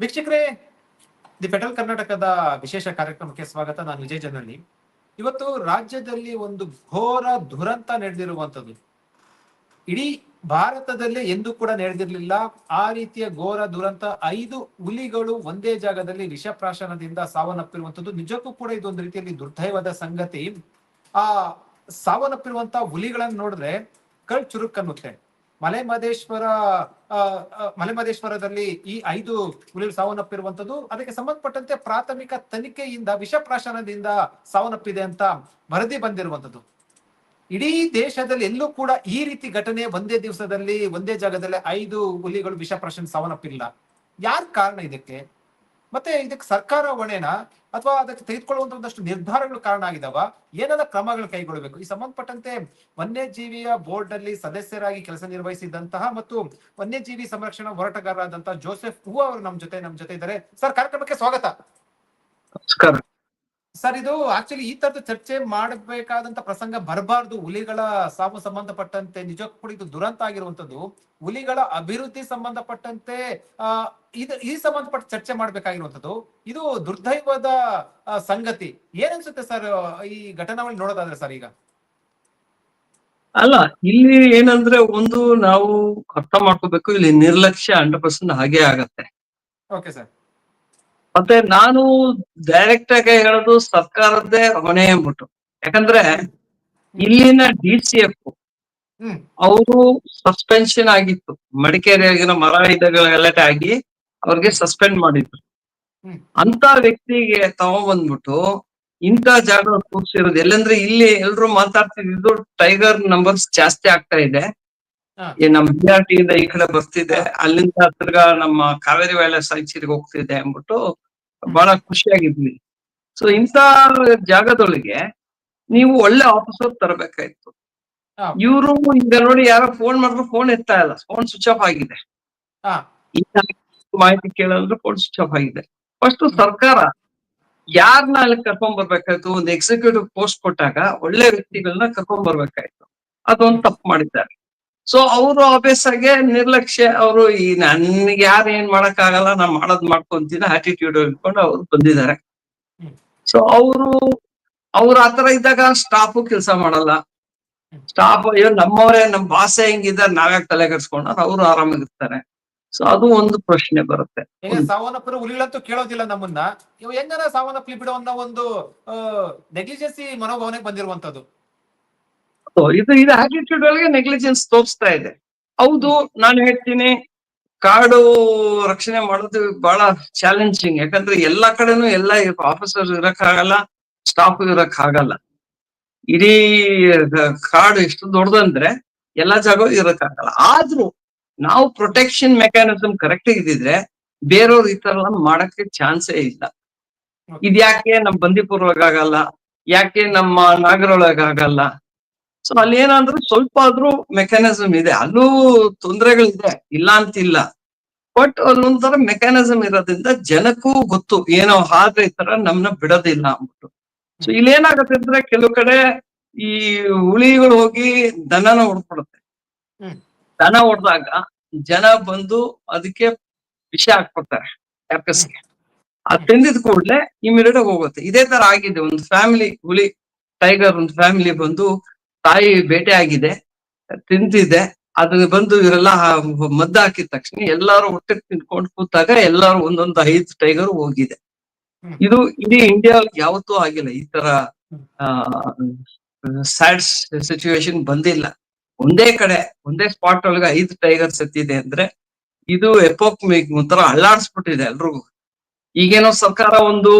ವೀಕ್ಷಕರೇ, the federal ಕರ್ನಾಟಕದ ವಿಶೇಷ ಕಾರ್ಯಕ್ರಮಕ್ಕೆ ಸ್ವಾಗತ. ನಾನು ವಿಜಯ್ ಜನರಲ್ಲಿ ಇವತ್ತು ರಾಜ್ಯದಲ್ಲಿ ಒಂದು ಘೋರ ದುರಂತ ನಡೆದಿರುವಂತದ್ದು ಇಡೀ ಭಾರತದಲ್ಲೇ ಎಂದೂ ಕೂಡ ನಡೆದಿರಲಿಲ್ಲ. ಆ ರೀತಿಯ ಘೋರ ದುರಂತ ಐದು ಹುಲಿಗಳು ಒಂದೇ ಜಾಗದಲ್ಲಿ ವಿಷಪ್ರಾಶನದಿಂದ ಸಾವನ್ನಪ್ಪಿರುವಂಥದ್ದು. ನಿಜಕ್ಕೂ ಕೂಡ ಇದೊಂದು ರೀತಿಯಲ್ಲಿ ದುರ್ದೈವದ ಸಂಗತಿ. ಆ ಸಾವನ್ನಪ್ಪಿರುವಂತ ಹುಲಿಗಳನ್ನು ನೋಡಿದ್ರೆ ಕಳ್ ಚುರುಕನ್ನುತ್ತೆ. ಮಲೆ ಮಹದೇಶ್ವರ ಆ, ಆ, ಮಲೆ ಮಹದೇಶ್ವರದಲ್ಲಿ ಈ ಐದು ಹುಲಿಗಳು ಸಾವನ್ನಪ್ಪಿರುವಂತದ್ದು ಅದಕ್ಕೆ ಸಂಬಂಧಪಟ್ಟಂತೆ ಪ್ರಾಥಮಿಕ ತನಿಖೆಯಿಂದ ವಿಷ ಪ್ರಾಶನದಿಂದ ಸಾವನ್ನಪ್ಪಿದೆ ಅಂತ ವರದಿ ಬಂದಿರುವಂತದ್ದು ಇಡೀ ದೇಶದಲ್ಲಿ ಎಲ್ಲೂ ಕೂಡ ಈ ರೀತಿ ಘಟನೆ ಒಂದೇ ದಿವಸದಲ್ಲಿ ಒಂದೇ ಜಾಗದಲ್ಲಿ ಐದು ಹುಲಿಗಳು ವಿಷಪ್ರಾಶನ ಸಾವನ್ನಪ್ಪಿಲ್ಲ. ಯಾರ್ ಕಾರಣ ಇದಕ್ಕೆ? ಮತ್ತೆ ಇದಕ್ಕೆ ಸರ್ಕಾರ ಹೊಣೆನಾ ಅಥವಾ ಅದಕ್ಕೆ ತೆಗೆದುಕೊಳ್ಳುವಂತ ಒಂದಷ್ಟು ನಿರ್ಧಾರಗಳು ಕಾರಣ ಆಗಿದಾವ? ಏನೆಲ್ಲ ಕ್ರಮಗಳು ಕೈಗೊಳ್ಳಬೇಕು? ಈ ಸಂಬಂಧಪಟ್ಟಂತೆ ವನ್ಯಜೀವಿಯ ಬೋರ್ಡ್ನಲ್ಲಿ ಸದಸ್ಯರಾಗಿ ಕೆಲಸ ನಿರ್ವಹಿಸಿದಂತಹ ಮತ್ತು ವನ್ಯಜೀವಿ ಸಂರಕ್ಷಣಾ ಹೋರಾಟಗಾರರಾದಂತಹ ಜೋಸೆಫ್ ಹೂ ಅವರು ನಮ್ಮ ಜೊತೆ ನಮ್ಮ ಜೊತೆ ಇದ್ದಾರೆ. ಸರ್, ಕಾರ್ಯಕ್ರಮಕ್ಕೆ ಸ್ವಾಗತ. ನಮಸ್ಕಾರ. ಸರ್ ಇದು ಆಕ್ಚುಲಿ ಈ ತರದ ಚರ್ಚೆ ಮಾಡಬೇಕಾದಂತ ಪ್ರಸಂಗ ಬರಬಾರ್ದು. ಹುಲಿಗಳ ಸಾವು ಸಂಬಂಧಪಟ್ಟಂತೆ ನಿಜಕ್ಕೂ ಕೂಡ ಇದು ದುರಂತ ಆಗಿರುವಂತದ್ದು ಹುಲಿಗಳ ಅಭಿವೃದ್ಧಿ ಸಂಬಂಧಪಟ್ಟಂತೆ ಆ ಇದು ಈ ಸಂಬಂಧಪಟ್ಟ ಚರ್ಚೆ ಮಾಡಬೇಕಾಗಿರುವಂತದ್ದು ಇದು ದುರ್ದೈವದ ಸಂಗತಿ. ಏನನ್ಸುತ್ತೆ ಸರ್ ಈ ಘಟನಾವಳಿ ನೋಡೋದಾದ್ರೆ ಸರ್ ಈಗ? ಅಲ್ಲ ಇಲ್ಲಿ ಏನಂದ್ರೆ ಒಂದು ನಾವು ಅರ್ಥ ಮಾಡ್ಕೋಬೇಕು ಇಲ್ಲಿ ನಿರ್ಲಕ್ಷ್ಯ ಹಂಡ್ರೆಡ್ ಪರ್ಸೆಂಟ್ ಹಾಗೆ ಆಗತ್ತೆ. ಓಕೆ ಸರ್ ಮತ್ತೆ ನಾನು ಡೈರೆಕ್ಟ್ ಆಗಿ ಹೇಳೋದು ಸರ್ಕಾರದ್ದೇ ಹೊಣೆ ಅಂದ್ಬಿಟ್ಟು ಯಾಕಂದ್ರೆ ಇಲ್ಲಿನ ಡಿ ಸಿ ಎಫ್ ಅವರು ಸಸ್ಪೆನ್ಷನ್ ಆಗಿತ್ತು. ಮಡಿಕೇರಿಯಾಗಿನ ಮರ ಗಲಾಟೆ ಆಗಿ ಅವ್ರಿಗೆ ಸಸ್ಪೆಂಡ್ ಮಾಡಿದ್ರು. ಅಂತ ವ್ಯಕ್ತಿಗೆ ತಗೊಂಡ್ಬಂದ್ಬಿಟ್ಟು ಇಂಥ ಜಾಗ ಕೂರಿಸಿರೋದು. ಎಲ್ಲಂದ್ರೆ ಇಲ್ಲಿ ಎಲ್ರು ಮಾತಾಡ್ತಿದ್ದು ಟೈಗರ್ ನಂಬರ್ಸ್ ಜಾಸ್ತಿ ಆಗ್ತಾ ಇದೆ. ಈ ನಮ್ ಬಿ ಆರ್ ಟಿ ಇಂದ ಈ ಕಡೆ ಬರ್ತಿದೆ. ಅಲ್ಲಿಂದ ತಿರ್ಗಾ ನಮ್ಮ ಕಾವೇರಿ ವ್ಯಾಲಿ ಸಾಂಚೂರಿಗೆ ಹೋಗ್ತಿದೆ ಅಂದ್ಬಿಟ್ಟು ಬಹಳ ಖುಷಿಯಾಗಿದ್ವಿ. ಸೊ ಇಂತ ಜಾಗದೊಳಗೆ ನೀವು ಒಳ್ಳೆ ಆಫೀಸರ್ ತರಬೇಕಾಯ್ತು. ಇವರು ಈಗ ನೋಡಿ ಯಾರೋ ಫೋನ್ ಮಾಡಿದ್ರು ಫೋನ್ ಎತ್ತಾ ಇಲ್ಲ. ಫೋನ್ ಸ್ವಿಚ್ ಆಫ್ ಆಗಿದೆ. ಮಾಹಿತಿ ಕೇಳಿದ್ರೆ ಫೋನ್ ಸ್ವಿಚ್ ಆಫ್ ಆಗಿದೆ. ಫಸ್ಟ್ ಸರ್ಕಾರ ಯಾರನ್ನ ಅಲ್ಲಿ ಕರ್ಕೊಂಡ್ ಬರ್ಬೇಕಾಯ್ತು? ಒಂದು ಎಕ್ಸಿಕ್ಯೂಟಿವ್ ಪೋಸ್ಟ್ ಕೊಟ್ಟಾಗ ಒಳ್ಳೆ ವ್ಯಕ್ತಿಗಳನ್ನ ಕರ್ಕೊಂಡ್ ಬರ್ಬೇಕಾಯ್ತು. ಅದೊಂದು ತಪ್ಪು ಮಾಡಿದ್ದಾರೆ. ಸೊ ಅವರು ಆಬ್ವಿಯಸ್ ಆಗಿ ನಿರ್ಲಕ್ಷ್ಯ, ಅವರು ಈ ನನ್ಗೆ ಯಾರು ಏನ್ ಮಾಡಕ್ ಆಗಲ್ಲ ನಾ ಮಾಡೋದ್ ಮಾಡ್ಕೊಂತೀನಿ ಆಟಿಟ್ಯೂಡ್ ಇಟ್ಕೊಂಡು ಅವ್ರು ಬಂದಿದ್ದಾರೆ. ಸೊ ಅವರು, ಅವ್ರ ಆತರ ಇದ್ದಾಗ ಸ್ಟಾಫ್ ಕೆಲಸ ಮಾಡಲ್ಲ. ಸ್ಟಾಫ್ ಅಯ್ಯೋ, ನಮ್ಮವರೇ, ನಮ್ ಭಾಷೆ ಹೆಂಗಿದ್ದಾರೆ, ನಾವ್ಯಾಕೆ ತಲೆ ಕೆಡ್ಸ್ಕೊಂಡ್ರೆ, ಅವ್ರು ಆರಾಮಾಗಿರ್ತಾರೆ. ಸೊ ಅದು ಒಂದು ಪ್ರಶ್ನೆ ಬರುತ್ತೆ. ಸಾವನ್ನಪ್ಪಿರೋ ಹುಲಿಗಳಂತೂ ಕೇಳೋದಿಲ್ಲ ನಮ್ಮನ್ನ. ಇವು ಹೆಂಗನ ಸಾವನ್ನಪ್ಪಲಿ ಬಿಡೋ ಅನ್ನೋ ಒಂದು ನೆಗ್ಲಿಜೆನ್ಸಿ ಮನೋಭಾವನೆ ಬಂದಿರುವಂತದ್ದು ಇದು ಇದು ಆಟಿಟ್ಯೂಡ್ ಒಳಗೆ ನೆಗ್ಲಿಜೆನ್ಸ್ ತೋರಿಸ್ತಾ ಇದೆ. ಹೌದು, ನಾನು ಹೇಳ್ತೀನಿ, ಕಾಡು ರಕ್ಷಣೆ ಮಾಡೋದು ಬಹಳ ಚಾಲೆಂಜಿಂಗ್ ಯಾಕಂದ್ರೆ ಎಲ್ಲಾ ಕಡೆನೂ ಎಲ್ಲ ಆಫೀಸರ್ ಇರಕ್ ಆಗಲ್ಲ ಸ್ಟಾಫ್ ಇರಕ್ ಆಗಲ್ಲ ಇಡೀ ಕಾಡು ಎಷ್ಟು ದೊಡ್ಡದಂದ್ರೆ ಎಲ್ಲಾ ಜಾಗ ಇರಕ್ ಆಗಲ್ಲ ಆದ್ರೂ ನಾವು ಪ್ರೊಟೆಕ್ಷನ್ ಮೆಕ್ಯಾನಿಸಮ್ ಕರೆಕ್ಟ್ ಇದ್ದಿದ್ರೆ ಬೇರೆಯವ್ರು ಈ ತರ ಮಾಡಕ್ಕೆ ಚಾನ್ಸೇ ಇಲ್ಲ. ಇದ್ಯಾಕೆ ನಮ್ ಬಂದಿಪುರ ಒಳಗಾಗಲ್ಲ ಯಾಕೆ ನಮ್ಮ ನಾಗರೊಳಗಾಗಲ್ಲ? ಸೊ ಅಲ್ಲಿ ಏನಂದ್ರೆ ಸ್ವಲ್ಪ ಆದ್ರೂ ಮೆಕ್ಯಾನಿಸಮ್ ಇದೆ. ಅಲ್ಲೂ ತೊಂದರೆಗಳಿದೆ. ಇಲ್ಲ ಅಂತಿಲ್ಲ. ಬಟ್ ಅಲ್ಲೊಂಥರ ಮೆಕ್ಯಾನಿಸಮ್ ಇರೋದ್ರಿಂದ ಜನಕ್ಕೂ ಗೊತ್ತು. ಏನೋ ಆದ್ರೆ ಈ ತರ ನಮ್ನ ಬಿಡೋದಿಲ್ಲ ಅಂದ್ಬಿಟ್ಟು. ಸೊ ಇಲ್ಲಿ ಏನಾಗುತ್ತೆ ಅಂದ್ರೆ ಕೆಲವು ಕಡೆ ಈ ಹುಲಿಗಳು ಹೋಗಿ ದನನ ಹೊಡ್ಕೊಡುತ್ತೆ. ದನ ಹೊಡೆದಾಗ ಜನ ಬಂದು ಅದಕ್ಕೆ ವಿಷ ಹಾಕ್ಬಿಡ್ತಾರೆ ಆಪಸ್ಗೆ ಅದ್ ತಿಂದಿದ ಕೂಡ್ಲೆ ಇಮಿಡಿಯೇಟ್ ಹೋಗುತ್ತೆ. ಇದೇ ತರ ಆಗಿದೆ. ಒಂದು ಫ್ಯಾಮಿಲಿ ಹುಲಿ ಟೈಗರ್ ಒಂದು ಫ್ಯಾಮಿಲಿ ಬಂದು ತಾಯಿ ಬೇಟೆ ಆಗಿದೆ ತಿಂತಿದೆ ಅದು ಬಂದು ಇವರೆಲ್ಲ ಮದ್ದು ಹಾಕಿದ ತಕ್ಷಣ ಎಲ್ಲಾರು ಹೊಟ್ಟೆ ತಿನ್ಕೊಂಡು ಕೂತಾಗ ಎಲ್ಲಾರು ಒಂದೊಂದು ಐದು ಟೈಗರ್ ಹೋಗಿದೆ. ಇದು ಇಡೀ ಇಂಡಿಯಾ ಯಾವತ್ತೂ ಆಗಿಲ್ಲ. ಈ ತರ ಸ್ಯಾಡ್ ಸಿಚುವೇಶನ್ ಬಂದಿಲ್ಲ. ಒಂದೇ ಕಡೆ ಒಂದೇ ಸ್ಪಾಟ್ ಒಳಗೆ ಐದು ಟೈಗರ್ ಸತ್ತಿದೆ ಅಂದ್ರೆ ಇದು ಎಪೋಕ್ ಒಂಥರ ಅಳ್ಳಾಡ್ಸ್ಬಿಟ್ಟಿದೆ ಎಲ್ರಿಗೂ. ಈಗೇನೋ ಸರ್ಕಾರ ಒಂದು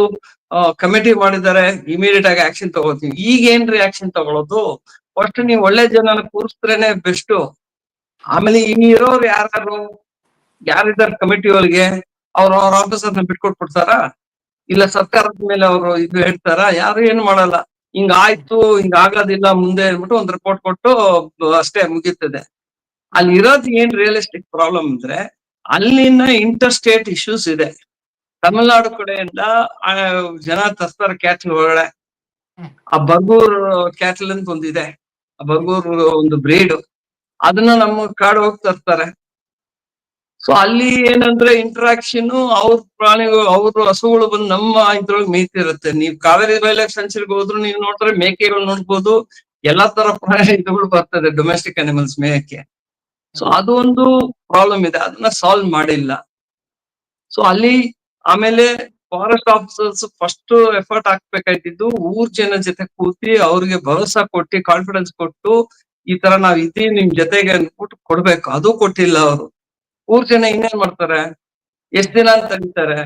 ಕಮಿಟಿ ಮಾಡಿದ್ದಾರೆ ಇಮಿಡಿಯೇಟ್ ಆಗಿ ಆಕ್ಷನ್ ತಗೋತೀವಿ ಈಗ ಏನ್ ರಿಯಾಕ್ಷನ್ ತಗೊಳ್ಳೋದು ಫಸ್ಟ್ ನೀವು ಒಳ್ಳೆ ಜನನ ಕೂರಿಸಿದ್ರೇನೆ ಬೆಸ್ಟ್ ಆಮೇಲೆ ಇನ್ನು ಇರೋರು ಯಾರು ಯಾರಿದ್ದಾರೆ ಕಮಿಟಿ ಅವ್ರಿಗೆ, ಅವ್ರ ಅವ್ರ ಆಫೀಸರ್ನ ಬಿಟ್ಕೊಟ್ಬಿಡ್ತಾರ? ಇಲ್ಲ ಸರ್ಕಾರದ ಮೇಲೆ ಅವರು ಇದು ಹೇಳ್ತಾರ? ಯಾರು ಏನು ಮಾಡಲ್ಲ. ಹಿಂಗ ಆಯ್ತು, ಹಿಂಗ ಆಗೋದಿಲ್ಲ, ಮುಂದೆ ಅಂದ್ಬಿಟ್ಟು ಒಂದ್ ರಿಪೋರ್ಟ್ ಕೊಟ್ಟು ಅಷ್ಟೇ ಮುಗೀತದೆ. ಅಲ್ಲಿ ಇರೋದು ಏನ್ ರಿಯಲಿಸ್ಟಿಕ್ ಪ್ರಾಬ್ಲಮ್ ಅಂದ್ರೆ, ಅಲ್ಲಿನ ಇಂಟರ್ ಸ್ಟೇಟ್ ಇಶ್ಯೂಸ್ ಇದೆ. ತಮಿಳ್ನಾಡು ಕಡೆಯಿಂದ ಜನ ತರ್ತಾರೆ ಕ್ಯಾಚ್ ಒಳಗಡೆ. ಆ ಬರ್ಗೂರ್ ಕ್ಯಾಟಲ್ ಅಂತ ಒಂದಿದೆ ಆ ಬರ್ಗೂರ್ ಒಂದು ಬ್ರೀಡ್ ಅದನ್ನ ನಮ್ಮ ಕಾಡು ಹೋಗಿ ತರ್ತಾರೆ ಸೊ ಅಲ್ಲಿ ಏನಂದ್ರೆ ಇಂಟ್ರಾಕ್ಷನ್ ಅವ್ರ ಪ್ರಾಣಿಗಳು ಅವ್ರ ಹಸುಗಳು ಬಂದು ನಮ್ಮ ಇದ್ರೊಳಗೆ ಮೀತಿರುತ್ತೆ ನೀವು ಕಾವೇರಿ ವೈಲ್ಡ್ ಸೆಂಚುರಿಗೆ ಹೋದ್ರು ನೀವು ನೋಡಿದ್ರೆ ಮೇಕೆಗಳು ನೋಡ್ಬೋದು. ಎಲ್ಲಾ ತರ ಪ್ರಾಣಿ ಇದುಗಳು ಬರ್ತದೆ ಡೊಮೆಸ್ಟಿಕ್ ಅನಿಮಲ್ಸ್ ಮೇಕೆ ಸೊ ಅದು ಒಂದು ಪ್ರಾಬ್ಲಮ್ ಇದೆ. ಅದನ್ನ ಸಾಲ್ವ್ ಮಾಡಿಲ್ಲ. ಸೊ ಅಲ್ಲಿ ಆಮೇಲೆ ಫಾರೆಸ್ಟ್ ಆಫೀಸರ್ಸ್ ಫಸ್ಟ್ ಎಫರ್ಟ್ ಹಾಕ್ಬೇಕಾಯ್ತಿದ್ದು ಊರ್ ಜನ ಜೊತೆ ಕೂತಿ ಅವ್ರಿಗೆ ಭರೋಸಾ ಕೊಟ್ಟು ಕಾನ್ಫಿಡೆನ್ಸ್ ಕೊಟ್ಟು ಈ ತರ ನಾವ್ ಇದೀವಿ ನಿಮ್ ಜೊತೆಗೆ ಅನ್ಬಿಟ್ಟು ಕೊಡ್ಬೇಕು. ಅದು ಕೊಟ್ಟಿಲ್ಲ ಅವರು. ಊರ್ ಜನ ಇನ್ನೇನ್ ಮಾಡ್ತಾರೆ? ಎಷ್ಟ್ ದಿನ ಅಂತ ತೆಗಿತಾರೆ